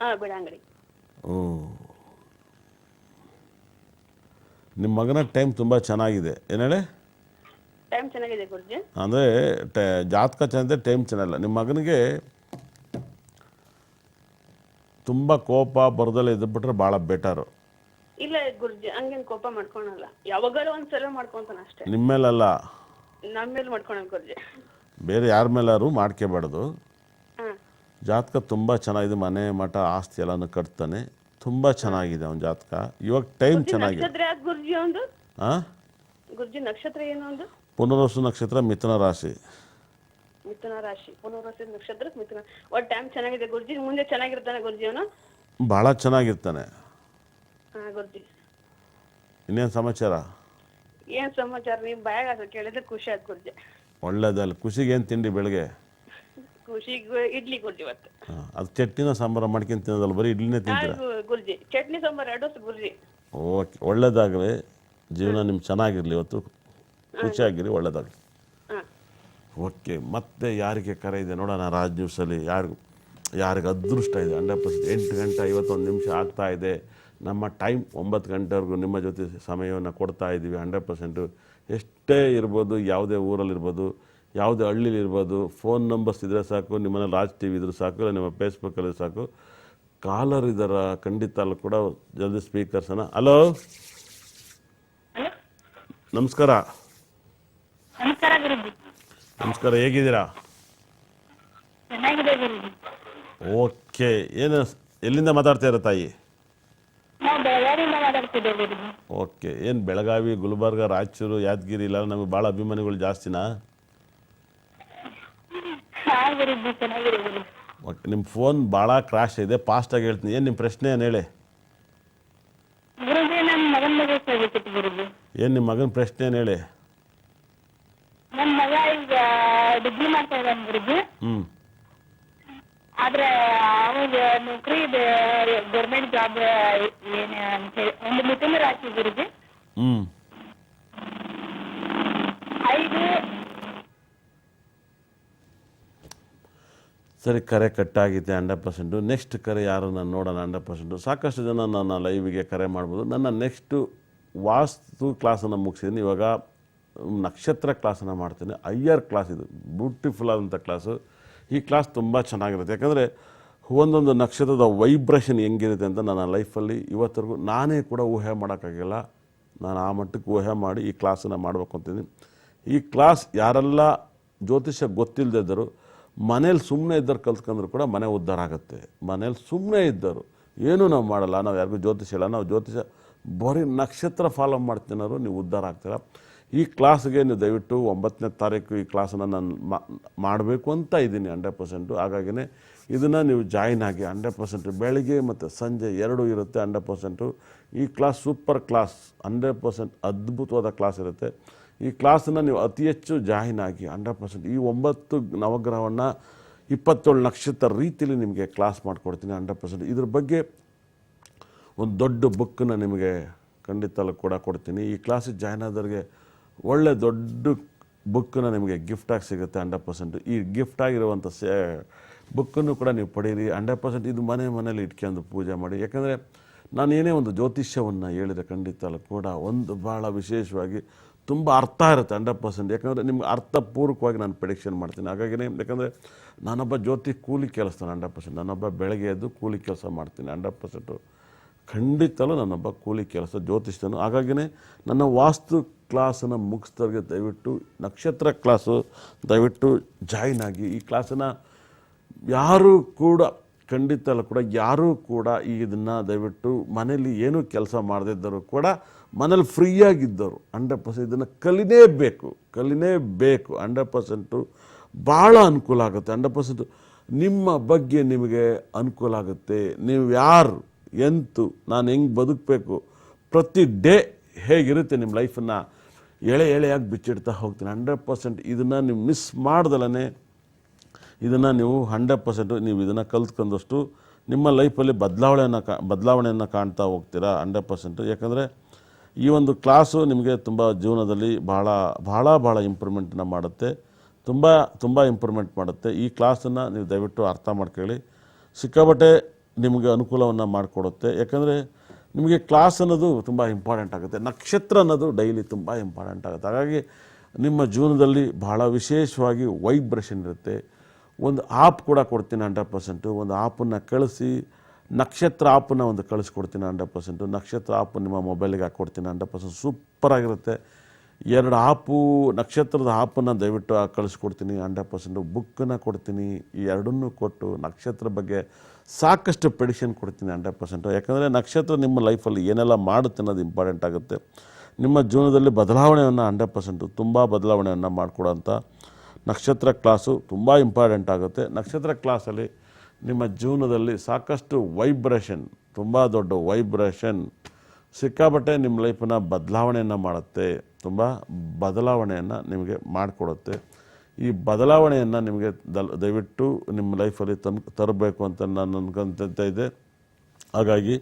ಹಾ ಬಿಡ ಅಂಗಡಿ. ಓ. ನಿಮ್ಮ ಮಗನ ಟೈಮ್ ತುಂಬ ಚೆನ್ನಾಗಿದೆ. ಏನೇಳಿ ಟೈಮ್ ಚೆನ್ನಾಗಿದೆ ಗುರುಜಿ. ಅಂದರೆ ಟೆ ಜಾತಕ ಚೆನ್ನಾಗಿದೆ ಟೈಮ್ ಚೆನ್ನಾಗಿಲ್ಲ. ನಿಮ್ಮ ಮಗನಿಗೆ ತುಂಬ ಕೋಪ ಬರದಲ್ಲ ಇದ್ಬಿಟ್ರೆ ಭಾಳ ಬೆಟರು ಇಲ್ಲ ಗುರುಜಿ ಹಂಗೇನ್ ಕೋಪ ಮಾಡ್ಕೊಳಲ್ಲ. ಯಾವಾಗಾರ ಒಂದ್ಸಲ ಮಾಡ್ಕೊಂತಾನ ಅಷ್ಟೇ. ನಿಮ್ಮ ಮೇಲಲ್ಲ? ನಮ್ಮ ಮೇಲೆ ಮಾಡ್ಕೊಳಲ್ಲ ಗುರುಜಿ. ಬೇರೆ ಯಾರ ಮೇಲಾದ್ರು ಮಾಡ್ಕೋಬಾರ್ದು. ಹಾ. ಜಾತಕ ತುಂಬ ಚೆನ್ನಾಗಿದೆ ಮನೆ ಮಠ ಆಸ್ತಿ ಎಲ್ಲನೂ ಕಟ್ತಾನೆ. ತುಂಬ ಚೆನ್ನಾಗಿದೆ ಅವನ ಜಾತಕ. ಇವಾಗ ಟೈಮ್ ಚೆನ್ನಾಗಿದೆ ನಕ್ಷತ್ರ ಯಾವ್ದು ಗುರುಜಿ ಒಂದು ಹಾಂ ಗುರುಜಿ ನಕ್ಷತ್ರ ಏನು ಒಂದು ಪುನರ್ವಸು ನಕ್ಷತ್ರ ಮಿಥುನ ರಾಶಿ. ಮಿಥುನ ರಾಶಿ ಪುನರ್ವಸು ನಕ್ಷತ್ರ ಮಿಥುನ. ಒಟ್ಟು ಟೈಮ್ ಚೆನ್ನಾಗಿದೆ ಗುರುಜಿ ಮುಂದೆ ಚೆನ್ನಾಗಿರ್ತಾನೆ ಗುರುಜಿ ಅವನು? ಭಾಳ ಚೆನ್ನಾಗಿರ್ತಾನೆ. ಹಾಂ ಗುರುಜಿ. ಇನ್ನೇನು ಸಮಾಚಾರ? ಏನು ಸಮಾಚಾರ? ನೀವು ಬಾಯಾಗ ಅದು ಕೇಳಿದ್ರೆ ಖುಷಿ ಆಯ್ತು ಗುರ್ಜಿ. ಒಳ್ಳೇದಲ್ಲ. ಖುಷಿಗೆ ಏನು ತಿಂಡಿ ಬೆಳಗ್ಗೆ? ಖುಷಿಗೆ ಇಡ್ಲಿ ಗುರ್ಜಿ ಇವತ್ತು. ಹಾಂ ಅದು ಚಟ್ನಿನ ಸಾಂಬಾರು ಮಾಡ್ಕೊಂಡು ತಿನ್ನೋದಲ್ಲ ಬರೀ ಇಡ್ಲಿನೇ ತಿಂತೀರಾ? ನಾಳೆ ಗುರ್ಜಿ. ಚಟ್ನಿ ಸಾಂಬಾರ್ ಎರಡು ಗುರ್ಜಿ. ಓಕೆ ಒಳ್ಳೇದಾಗಲಿ. ಜೀವನ ನಿಮ್ಗೆ ಚೆನ್ನಾಗಿರಲಿ ಇವತ್ತು. ಖುಷಿಯಾಗಿರಿ ಒಳ್ಳೇದಾಗಲಿ. ಓಕೆ ಮತ್ತೆ ಯಾರಿಗೆ ಕರೆ ಇದೆ? ನೋಡೋಣ ರಾಜ್ ನ್ಯೂಸಲ್ಲಿ ಯಾರಿಗೂ ಯಾರಿಗೆ ಅದೃಷ್ಟ ಇದೆ? ಹಂಡ್ರೆಡ್ ಪರ್ಸೆಂಟ್ ಎಂಟು ಗಂಟೆ ಐವತ್ತೊಂದು ನಿಮಿಷ ಆಗ್ತಾ ಇದೆ. ನಮ್ಮ ಟೈಮ್ ಒಂಬತ್ತು ಗಂಟೆವರೆಗೂ ನಿಮ್ಮ ಜೊತೆ ಸಮಯವನ್ನು ಕೊಡ್ತಾ ಇದ್ದೀವಿ. ಹಂಡ್ರೆಡ್ ಪರ್ಸೆಂಟು ಎಷ್ಟೇ ಇರ್ಬೋದು ಯಾವುದೇ ಊರಲ್ಲಿರ್ಬೋದು ಯಾವುದೇ ಹಳ್ಳಿಲಿರ್ಬೋದು ಫೋನ್ ನಂಬರ್ಸ್ ಇದ್ದರೆ ಸಾಕು ನಿಮ್ಮನೆ ರಾಜ್ ಟಿ ವಿ ಇದ್ರೂ ಸಾಕು ಇಲ್ಲ ನಿಮ್ಮ ಫೇಸ್ಬುಕ್ಕಲ್ಲಿ ಸಾಕು ಕಾಲರ್ ಇದರ ಖಂಡಿತ ಅಲ್ಲೂ ಕೂಡ ಜಲ್ದಿ ಸ್ಪೀಕರ್ಸನ ಹಲೋ ನಮಸ್ಕಾರ. ನಮಸ್ಕಾರ ಗುರುಜಿ. ನಮಸ್ಕಾರ ಹೇಗಿದ್ದೀರಾ? ಚೆನ್ನಾಗಿದೆ ಗುರುಜಿ. ಓಕೆ ಏನು ಎಲ್ಲಿಂದ ಮಾತಾಡ್ತಾ ಇರೋ ತಾಯಿ? ನಾವು ಬೆಳಗಾವಿಯಿಂದ ಮಾತಾಡ್ತಿದ್ದೇವೆ ಗುರುಜಿ. ಓಕೆ ಏನು ಬೆಳಗಾವಿ ಗುಲ್ಬರ್ಗ ರಾಯಚೂರು ಯಾದಗಿರಿ ಇಲ್ಲ ನಮಗೆ ಭಾಳ ಅಭಿಮಾನಿಗಳು ಜಾಸ್ತಿನಾ? ಹಾ ಗುರುಜಿ ಚೆನ್ನಾಗಿದೆ ಗುರುಜಿ. ಓಕೆ ನಿಮ್ಮ ಫೋನ್ ಭಾಳ ಕ್ರಾಶ್ ಇದೆ ಫಾಸ್ಟಾಗಿ ಹೇಳ್ತೀನಿ. ಏನು ನಿಮ್ಮ ಪ್ರಶ್ನೆ ಏನು ಹೇಳಿ? ಗುರುಜಿ ನನ್ನ ಮಗನ ಬಗ್ಗೆ ಕೇಳಬೇಕಿತ್ತು ಗುರುಜಿ. ಏನು ನಿಮ್ಮ ಮಗನ ಪ್ರಶ್ನೆ ಏನು ಹೇಳಿ? ನನ್ನ ಮಗ ಈಗ ಡಿಗ್ರಿ ಮಾಡ್ತಾ ಇದ್ದಾನೆ ಗುರುಜಿ. ಹ್ಞೂ ಆದ್ರೆ ಅವನಿಗೆ ನೌಕರಿ ಗೌರ್ಮೆಂಟ್ ಜಾಬ್ ಏನು ಅಂತ ಹೇಳಿ ಒಂದು ಮಿತಿನ ರಾಶಿ ಗುರುಜಿ. ಹ್ಞೂ ಐದು. ಸರಿ ಕರೆ ಕಟ್ಟಾಗಿದೆ ಹಂಡ್ರೆಡ್ ಪರ್ಸೆಂಟು. ನೆಕ್ಸ್ಟ್ ಕರೆ ಯಾರು ನಾನು ನೋಡೋಣ ಹಂಡ್ರೆಡ್ ಪರ್ಸೆಂಟು? ಸಾಕಷ್ಟು ಜನ ನನ್ನ ಲೈವಿಗೆ ಕರೆ ಮಾಡ್ಬೋದು. ನನ್ನ ನೆಕ್ಸ್ಟು ವಾಸ್ತು ಕ್ಲಾಸನ್ನು ಮುಗಿಸಿದ್ದೀನಿ. ಇವಾಗ ನಕ್ಷತ್ರ ಕ್ಲಾಸನ್ನು ಮಾಡ್ತೀನಿ. ಆರ್ ಕ್ಲಾಸ್ ಇದು. ಬ್ಯೂಟಿಫುಲ್ ಆದಂಥ ಕ್ಲಾಸು ಈ ಕ್ಲಾಸ್ ತುಂಬ ಚೆನ್ನಾಗಿರುತ್ತೆ. ಯಾಕಂದರೆ ಒಂದೊಂದು ನಕ್ಷತ್ರದ ವೈಬ್ರೇಷನ್ ಹೆಂಗಿರುತ್ತೆ ಅಂತ ನನ್ನ ಲೈಫಲ್ಲಿ ಇವತ್ತರೆಗೂ ನಾನೇ ಕೂಡ ಊಹೆ ಮಾಡೋಕ್ಕಾಗಿಲ್ಲ. ನಾನು ಆ ಮಟ್ಟಕ್ಕೆ ಊಹೆ ಮಾಡಿ ಈ ಕ್ಲಾಸನ್ನು ಮಾಡಬೇಕು ಅಂತಿದ್ದೀನಿ. ಈ ಕ್ಲಾಸ್ ಯಾರೆಲ್ಲ ಜ್ಯೋತಿಷ್ಯ ಗೊತ್ತಿಲ್ಲದೆ ಇದ್ದರು, ಮನೇಲಿ ಸುಮ್ಮನೆ ಇದ್ದರು ಕಲ್ತ್ಕೊಂಡ್ರು ಕೂಡ ಮನೆ ಉದ್ಧಾರ ಆಗುತ್ತೆ. ಮನೇಲಿ ಸುಮ್ಮನೆ ಇದ್ದರು ಏನೂ ನಾವು ಮಾಡಲ್ಲ. ನಾವು ಯಾರಿಗೂ ಜ್ಯೋತಿಷ್ಯ ಇಲ್ಲ. ನಾವು ಜ್ಯೋತಿಷ್ಯ ಬರೀ ನಕ್ಷತ್ರ ಫಾಲೋ ಮಾಡ್ತೀನೋರು ನೀವು ಉದ್ಧಾರ ಆಗ್ತೀರ? ಈ ಕ್ಲಾಸ್ಗೆ ನೀವು ದಯವಿಟ್ಟು ಒಂಬತ್ತನೇ ತಾರೀಕು ಈ ಕ್ಲಾಸನ್ನು ನಾನು ಮಾಡಬೇಕು ಅಂತ ಇದ್ದೀನಿ ಹಂಡ್ರೆಡ್ ಪರ್ಸೆಂಟು. ಹಾಗಾಗಿನೇ ಇದನ್ನು ನೀವು ಜಾಯಿನ್ ಆಗಿ ಹಂಡ್ರೆಡ್ ಪರ್ಸೆಂಟ್ ಬೆಳಿಗ್ಗೆ ಮತ್ತು ಸಂಜೆ ಎರಡೂ ಇರುತ್ತೆ ಹಂಡ್ರೆಡ್ ಪರ್ಸೆಂಟು. ಈ class super class, hundred percent ಅದ್ಭುತವಾದ ಕ್ಲಾಸ್ ಇರುತ್ತೆ. ಈ ಕ್ಲಾಸನ್ನು ನೀವು ಅತಿ ಹೆಚ್ಚು ಜಾಯಿನ್ ಆಗಿ ಹಂಡ್ರೆಡ್ ಪರ್ಸೆಂಟ್ ಈ ಒಂಬತ್ತು ನವಗ್ರಹವನ್ನು ಇಪ್ಪತ್ತೇಳು ನಕ್ಷತ್ರ ರೀತಿಯಲ್ಲಿ ನಿಮಗೆ ಕ್ಲಾಸ್ ಮಾಡಿಕೊಡ್ತೀನಿ ಹಂಡ್ರೆಡ್ ಪರ್ಸೆಂಟ್. ಇದ್ರ ಬಗ್ಗೆ ಒಂದು ದೊಡ್ಡ ಬುಕ್ಕನ್ನು ನಿಮಗೆ ಖಂಡಿತಲ್ಲೂ ಕೂಡ ಕೊಡ್ತೀನಿ. ಈ ಕ್ಲಾಸಿಗೆ ಜಾಯ್ನ್ ಆದವ್ರಿಗೆ ಒಳ್ಳೆ ದೊಡ್ಡ ಬುಕ್ಕನ್ನು ನಿಮಗೆ ಗಿಫ್ಟಾಗಿ ಸಿಗುತ್ತೆ ಹಂಡ್ರೆಡ್ ಪರ್ಸೆಂಟ್. ಈ ಗಿಫ್ಟ್ ಆಗಿರುವಂಥ ಸೇ ಬುಕ್ಕನ್ನು ಕೂಡ ನೀವು ಪಡೀರಿ. ಹಂಡ್ರೆಡ್ ಪರ್ಸೆಂಟ್ ಇದು ಮನೆ ಮನೇಲಿ ಇಟ್ಕೊಂಡು ಪೂಜೆ ಮಾಡಿ. ಯಾಕಂದರೆ ನಾನು ಏನೇ ಒಂದು ಜ್ಯೋತಿಷ್ಯವನ್ನು ಹೇಳಿದರೆ ಖಂಡಿತ ಕೂಡ ಒಂದು ಭಾಳ ವಿಶೇಷವಾಗಿ ತುಂಬ ಅರ್ಥ ಇರುತ್ತೆ ಹಂಡ್ರೆಡ್ ಪರ್ಸೆಂಟ್. ಯಾಕಂದರೆ ನಿಮ್ಗೆ ಅರ್ಥಪೂರ್ವಕವಾಗಿ ನಾನು ಪ್ರಿಡಿಕ್ಷನ್ ಮಾಡ್ತೀನಿ. ಹಾಗಾಗಿನೇ ಯಾಕಂದರೆ ನಾನೊಬ್ಬ ಜ್ಯೋತಿ ಕೂಲಿ ಕೆಲಸ ಹಂಡ್ರೆಡ್ ಪರ್ಸೆಂಟ್. ನಾನೊಬ್ಬ ಬೆಳಗ್ಗೆ ಎದ್ದು ಕೂಲಿ ಕೆಲಸ ಮಾಡ್ತೀನಿ ಹಂಡ್ರೆಡ್ ಪರ್ಸೆಂಟು. ಖಂಡಿತಲೂ ಹಬ್ಬ ಕೂಲಿ ಕೆಲಸ ಜ್ಯೋತಿಷ್ಯನು ಹಾಗಾಗಿನೇ ನನ್ನ ವಾಸ್ತು ಕ್ಲಾಸನ್ನು ಮುಗಿಸ್ದವ್ರಿಗೆ ದಯವಿಟ್ಟು, ನಕ್ಷತ್ರ ಕ್ಲಾಸು ದಯವಿಟ್ಟು ಜಾಯಿನ್ ಆಗಿ. ಈ ಕ್ಲಾಸನ್ನು ಯಾರೂ ಕೂಡ, ಖಂಡಿತ ಕೂಡ, ಯಾರೂ ಕೂಡ ಈ ಇದನ್ನು ದಯವಿಟ್ಟು ಮನೇಲಿ ಏನೂ ಕೆಲಸ ಮಾಡದಿದ್ದರು ಕೂಡ ಮನೇಲಿ ಫ್ರೀಯಾಗಿದ್ದರು ಹಂಡ್ರೆಡ್ ಪರ್ಸೆಂಟ್ ಇದನ್ನು ಕಲಿನೇಬೇಕು ಕಲಿನೇಬೇಕು ಹಂಡ್ರೆಡ್ ಪರ್ಸೆಂಟು ಭಾಳ ಅನುಕೂಲ ಆಗುತ್ತೆ. ಹಂಡ್ರೆಡ್ ಪರ್ಸೆಂಟು ನಿಮ್ಮ ಬಗ್ಗೆ ನಿಮಗೆ ಅನುಕೂಲ ಆಗುತ್ತೆ. ನೀವು ಯಾರು ಎಂತು? ನಾನು ಹೆಂಗೆ ಬದುಕಬೇಕು? ಪ್ರತಿ ಡೇ ಹೇಗಿರುತ್ತೆ ನಿಮ್ಮ ಲೈಫನ್ನು? ಎಳೆ ಎಳೆಯಾಗಿ ಬಿಚ್ಚಿಡ್ತಾ ಹೋಗ್ತೀನಿ. ಹಂಡ್ರೆಡ್ ಪರ್ಸೆಂಟ್ ಇದನ್ನು ನೀವು ಮಿಸ್ ಮಾಡ್ದಲೇ ಇದನ್ನು ನೀವು ಹಂಡ್ರೆಡ್ ಪರ್ಸೆಂಟು ನೀವು ಇದನ್ನು ಕಲ್ತ್ಕೊಂಡಷ್ಟು ನಿಮ್ಮ ಲೈಫಲ್ಲಿ ಬದಲಾವಣೆಯನ್ನು ಕಾ, ಬದಲಾವಣೆಯನ್ನು ಕಾಣ್ತಾ ಹೋಗ್ತೀರಾ? Hundred percent. ಯಾಕಂದರೆ ಈ ಒಂದು ಕ್ಲಾಸು ನಿಮಗೆ ತುಂಬ ಜೀವನದಲ್ಲಿ ಭಾಳ ಭಾಳ ಭಾಳ ಇಂಪ್ರೂವ್ಮೆಂಟನ್ನು ಮಾಡುತ್ತೆ. ತುಂಬ ತುಂಬ ಇಂಪ್ರೂವ್ಮೆಂಟ್ ಮಾಡುತ್ತೆ. ಈ ಕ್ಲಾಸನ್ನು ನೀವು ದಯವಿಟ್ಟು ಅರ್ಥ ಮಾಡ್ಕೊಳ್ಳಿ. ಸಿಕ್ಕಾಬಟ್ಟೆ ನಿಮಗೆ ಅನುಕೂಲವನ್ನು ಮಾಡಿಕೊಡುತ್ತೆ. ಯಾಕಂದರೆ ನಿಮಗೆ ಕ್ಲಾಸ್ ಅನ್ನೋದು ತುಂಬ ಇಂಪಾರ್ಟೆಂಟ್ ಆಗುತ್ತೆ. ನಕ್ಷತ್ರ ಅನ್ನೋದು ಡೈಲಿ ತುಂಬ ಇಂಪಾರ್ಟೆಂಟ್ ಆಗುತ್ತೆ. ಹಾಗಾಗಿ ನಿಮ್ಮ ಜೀವನದಲ್ಲಿ ಬಹಳ ವಿಶೇಷವಾಗಿ ವೈಬ್ರೇಷನ್ ಇರುತ್ತೆ. ಒಂದು ಆಪ್ ಕೂಡ ಕೊಡ್ತೀನಿ ಹಂಡ್ರೆಡ್ ಪರ್ಸೆಂಟು ಒಂದು ಆಪನ್ನು ಕಳಿಸಿ, ನಕ್ಷತ್ರ ಆಪನ್ನು ಒಂದು ಕಳಿಸ್ಕೊಡ್ತೀನಿ ಹಂಡ್ರೆಡ್ ಪರ್ಸೆಂಟು ನಕ್ಷತ್ರ ಆಪ್ ನಿಮ್ಮ ಮೊಬೈಲಿಗೆ ಹಾಕ್ಕೊಡ್ತೀನಿ ಹಂಡ್ರೆಡ್ ಪರ್ಸೆಂಟ್ ಸೂಪರಾಗಿರುತ್ತೆ ಎರಡು ಆಪು ನಕ್ಷತ್ರದ ಆಪನ್ನು ದಯವಿಟ್ಟು ಕಳಿಸ್ಕೊಡ್ತೀನಿ ಹಂಡ್ರೆಡ್ ಪರ್ಸೆಂಟು ಬುಕ್ಕನ್ನು ಕೊಡ್ತೀನಿ. ಈ ಎರಡನ್ನೂ ಕೊಟ್ಟು ನಕ್ಷತ್ರ ಬಗ್ಗೆ ಸಾಕಷ್ಟು ಪ್ರೆಡಿಕ್ಷನ್ ಕೊಡ್ತೀನಿ ಹಂಡ್ರೆಡ್ ಪರ್ಸೆಂಟು ಯಾಕಂದರೆ ನಕ್ಷತ್ರ ನಿಮ್ಮ ಲೈಫಲ್ಲಿ ಏನೆಲ್ಲ ಮಾಡುತ್ತೆ ಅನ್ನೋದು ಇಂಪಾರ್ಟೆಂಟ್ ಆಗುತ್ತೆ. ನಿಮ್ಮ ಜೀವನದಲ್ಲಿ ಬದಲಾವಣೆಯನ್ನು ಹಂಡ್ರೆಡ್ ಪರ್ಸೆಂಟು ತುಂಬ ಬದಲಾವಣೆಯನ್ನು ಮಾಡಿಕೊಡೋಂಥ ನಕ್ಷತ್ರ ಕ್ಲಾಸು ತುಂಬ ಇಂಪಾರ್ಟೆಂಟ್ ಆಗುತ್ತೆ. ನಕ್ಷತ್ರ ಕ್ಲಾಸಲ್ಲಿ ನಿಮ್ಮ ಜೀವನದಲ್ಲಿ ಸಾಕಷ್ಟು ವೈಬ್ರೇಷನ್ ತುಂಬ ದೊಡ್ಡ ವೈಬ್ರೇಷನ್ ಸಿಕ್ಕಾಪಟ್ಟೆ ನಿಮ್ಮ ಲೈಫನ್ನು ಬದಲಾವಣೆಯನ್ನು ಮಾಡುತ್ತೆ. ತುಂಬ ಬದಲಾವಣೆಯನ್ನು ನಿಮಗೆ ಮಾಡಿಕೊಡುತ್ತೆ. ಈ ಬದಲಾವಣೆಯನ್ನು ನಿಮಗೆ ದಯವಿಟ್ಟು ನಿಮ್ಮ ಲೈಫಲ್ಲಿ ತನ್ ತರಬೇಕು ಅಂತ ನಾನು ಅನ್ಕೊಂತ ಇದೆ ಹಾಗಾಗಿ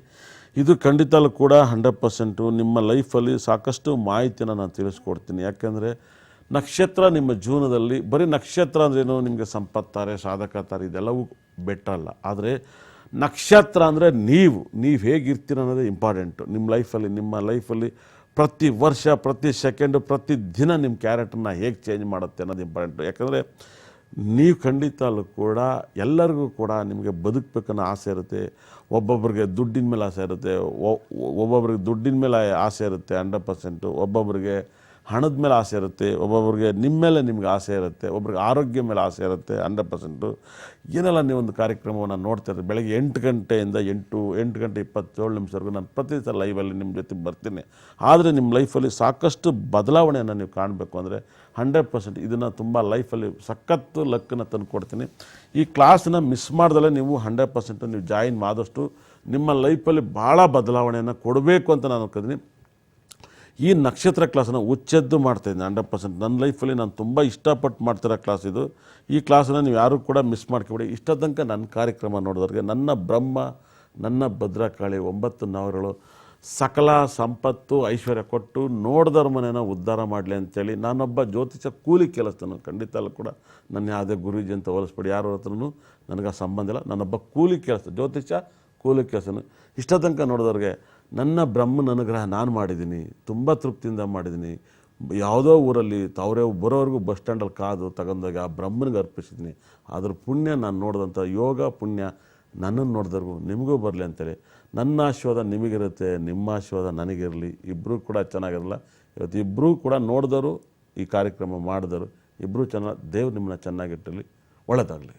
ಇದು ಖಂಡಿತಲ್ಲೂ ಕೂಡ ಹಂಡ್ರೆಡ್ ಪರ್ಸೆಂಟು ನಿಮ್ಮ ಲೈಫಲ್ಲಿ ಸಾಕಷ್ಟು ಮಾಹಿತಿನ ನಾನು ತಿಳಿಸ್ಕೊಡ್ತೀನಿ. ಯಾಕೆಂದರೆ ನಕ್ಷತ್ರ ನಿಮ್ಮ ಜೀವನದಲ್ಲಿ, ಬರೀ ನಕ್ಷತ್ರ ಅಂದ್ರೇನು ನಿಮಗೆ ಸಂಪತ್ತಾರೆ ಸಾಧಕ ತಾರೆ, ಇದೆಲ್ಲವೂ ಬೆಟ್ಟಲ್ಲ ಆದರೆ ನಕ್ಷತ್ರ ಅಂದರೆ ನೀವು ನೀವು ಹೇಗಿರ್ತೀರ ಅನ್ನೋದೇ ಇಂಪಾರ್ಟೆಂಟು ನಿಮ್ಮ ಲೈಫಲ್ಲಿ ನಿಮ್ಮ ಲೈಫಲ್ಲಿ ಪ್ರತಿ ವರ್ಷ, ಪ್ರತಿ ಸೆಕೆಂಡು ಪ್ರತಿ ದಿನ ನಿಮ್ಮ ಕ್ಯಾರೆಕ್ಟರ್ನ ಹೇಗೆ ಚೇಂಜ್ ಮಾಡುತ್ತೆ ಅನ್ನೋದು ಇಂಪಾರ್ಟೆಂಟು ಯಾಕಂದರೆ ನೀವು ಖಂಡಿತಲ್ಲೂ ಕೂಡ ಎಲ್ಲರಿಗೂ ಕೂಡ ನಿಮಗೆ ಬದುಕಬೇಕನ್ನೋ ಆಸೆ ಇರುತ್ತೆ. ಒಬ್ಬೊಬ್ಬರಿಗೆ ದುಡ್ಡಿನ ಮೇಲೆ ಆಸೆ ಇರುತ್ತೆ. ಒಬ್ಬೊಬ್ರಿಗೆ ದುಡ್ಡಿನ ಮೇಲೆ ಆಸೆ ಇರುತ್ತೆ ಹಂಡ್ರೆಡ್ ಪರ್ಸೆಂಟು ಒಬ್ಬೊಬ್ಬರಿಗೆ ಹಣದ ಮೇಲೆ ಆಸೆ ಇರುತ್ತೆ, ಒಬ್ಬೊಬ್ರಿಗೆ ನಿಮ್ಮ ಮೇಲೆ ನಿಮ್ಗೆ ಆಸೆ ಇರುತ್ತೆ, ಒಬ್ರಿಗೆ ಆರೋಗ್ಯ ಮೇಲೆ ಆಸೆ ಇರುತ್ತೆ ಹಂಡ್ರೆಡ್ ಪರ್ಸೆಂಟು ಏನೆಲ್ಲ ನೀವೊಂದು ಕಾರ್ಯಕ್ರಮವನ್ನು ನೋಡ್ತಾ ಇರ್ತೀರಿ ಬೆಳಗ್ಗೆ ಎಂಟು ಗಂಟೆಯಿಂದ ಎಂಟು ಎಂಟು ಗಂಟೆ ಇಪ್ಪತ್ತೇಳು ನಿಮಿಷವರೆಗೂ ನಾನು ಪ್ರತಿ ಸಲ ಲೈವಲ್ಲಿ ನಿಮ್ಮ ಜೊತೆ ಬರ್ತೀನಿ. ಆದರೆ ನಿಮ್ಮ ಲೈಫಲ್ಲಿ ಸಾಕಷ್ಟು ಬದಲಾವಣೆಯನ್ನು ನೀವು ಕಾಣಬೇಕು ಅಂದರೆ ಹಂಡ್ರೆಡ್ ಪರ್ಸೆಂಟ್ ಇದನ್ನು ತುಂಬ ಲೈಫಲ್ಲಿ ಸಖತ್ತು ಲಕ್ಕನ್ನು ತಂದು ಕೊಡ್ತೀನಿ. ಈ ಕ್ಲಾಸನ್ನ ಮಿಸ್ ಮಾಡ್ದಲೇ ನೀವು ಹಂಡ್ರೆಡ್ ಪರ್ಸೆಂಟ್ ನೀವು ಜಾಯಿನ್ ಆದಷ್ಟು ನಿಮ್ಮ ಲೈಫಲ್ಲಿ ಭಾಳ ಬದಲಾವಣೆಯನ್ನು ಕೊಡಬೇಕು ಅಂತ ನಾನು ಅನ್ಕೋತೀನಿ ಈ ನಕ್ಷತ್ರ ಕ್ಲಾಸನ್ನು ಉಚ್ಚೆದ್ದು ಮಾಡ್ತಾಯಿದ್ದೀನಿ ಹಂಡ್ರೆಡ್ ಪರ್ಸೆಂಟ್ ನನ್ನ ಲೈಫಲ್ಲಿ ನಾನು ತುಂಬ ಇಷ್ಟಪಟ್ಟು ಮಾಡ್ತಿರೋ ಕ್ಲಾಸ್ ಇದು. ಈ ಕ್ಲಾಸನ್ನು ನೀವು ಯಾರೂ ಕೂಡ ಮಿಸ್ ಮಾಡ್ಕೊಬೇಡಿ. ಇಷ್ಟ ನನ್ನ ಕಾರ್ಯಕ್ರಮ ನೋಡಿದವ್ರಿಗೆ ನನ್ನ ಬ್ರಹ್ಮ, ನನ್ನ ಭದ್ರಕಾಳಿ, ಒಂಬತ್ತು ನವರುಗಳು ಸಕಲ ಸಂಪತ್ತು, ಐಶ್ವರ್ಯ ಕೊಟ್ಟು ನೋಡಿದವ್ರ ಮನೇನ ಉದ್ಧಾರ ಮಾಡಲಿ ಅಂತೇಳಿ ನಾನೊಬ್ಬ ಜ್ಯೋತಿಷ ಕೂಲಿ ಕೆಲಸದನು ಖಂಡಿತ ಕೂಡ ನನ್ನ ಯಾವುದೇ ಗುರೂಜಿ ಅಂತ ಹೋಲಿಸ್ಬೇಡಿ. ಯಾರ ಹತ್ರನೂ ನನಗೆ ಸಂಬಂಧ ಇಲ್ಲ. ನಾನೊಬ್ಬ ಕೂಲಿ ಕೆಲಸ, ಜ್ಯೋತಿಷ ಕೂಲಿ ಕೆಲಸನು ಇಷ್ಟ ತನಕ ನೋಡಿದವ್ರಿಗೆ ನನ್ನ ಬ್ರಹ್ಮನ ಅನುಗ್ರಹ ನಾನು ಮಾಡಿದ್ದೀನಿ, ತುಂಬ ತೃಪ್ತಿಯಿಂದ ಮಾಡಿದ್ದೀನಿ. ಯಾವುದೋ ಊರಲ್ಲಿ ಅವರೇ ಬರೋವರೆಗೂ ಬಸ್ ಸ್ಟ್ಯಾಂಡಲ್ಲಿ ಕಾದು ತಗೊಂಡೋಗಿ ಆ ಬ್ರಹ್ಮನಿಗೆ ಅರ್ಪಿಸಿದ್ದೀನಿ. ಅದ್ರ ಪುಣ್ಯ ನಾನು ನೋಡಿದಂಥ ಯೋಗ ಪುಣ್ಯ ನನ್ನನ್ನು ನೋಡಿದವ್ರಿಗೂ ನಿಮಗೂ ಬರಲಿ ಅಂತೇಳಿ. ನನ್ನ ಆಶೀರ್ವಾದ ನಿಮಗಿರುತ್ತೆ, ನಿಮ್ಮ ಆಶೀರ್ವಾದ ನನಗಿರಲಿ. ಇಬ್ಬರೂ ಕೂಡ ಚೆನ್ನಾಗಿರಲ್ಲ. ಇವತ್ತು ಇಬ್ಬರೂ ಕೂಡ ನೋಡಿದವರು, ಈ ಕಾರ್ಯಕ್ರಮ ಮಾಡಿದವರು ಇಬ್ಬರೂ ಚೆನ್ನಾಗಿ ದೇವ್ರು ನಿಮ್ಮನ್ನ ಚೆನ್ನಾಗಿಟ್ಟಿರಲಿ ಒಳ್ಳೆಯದಾಗಲಿ.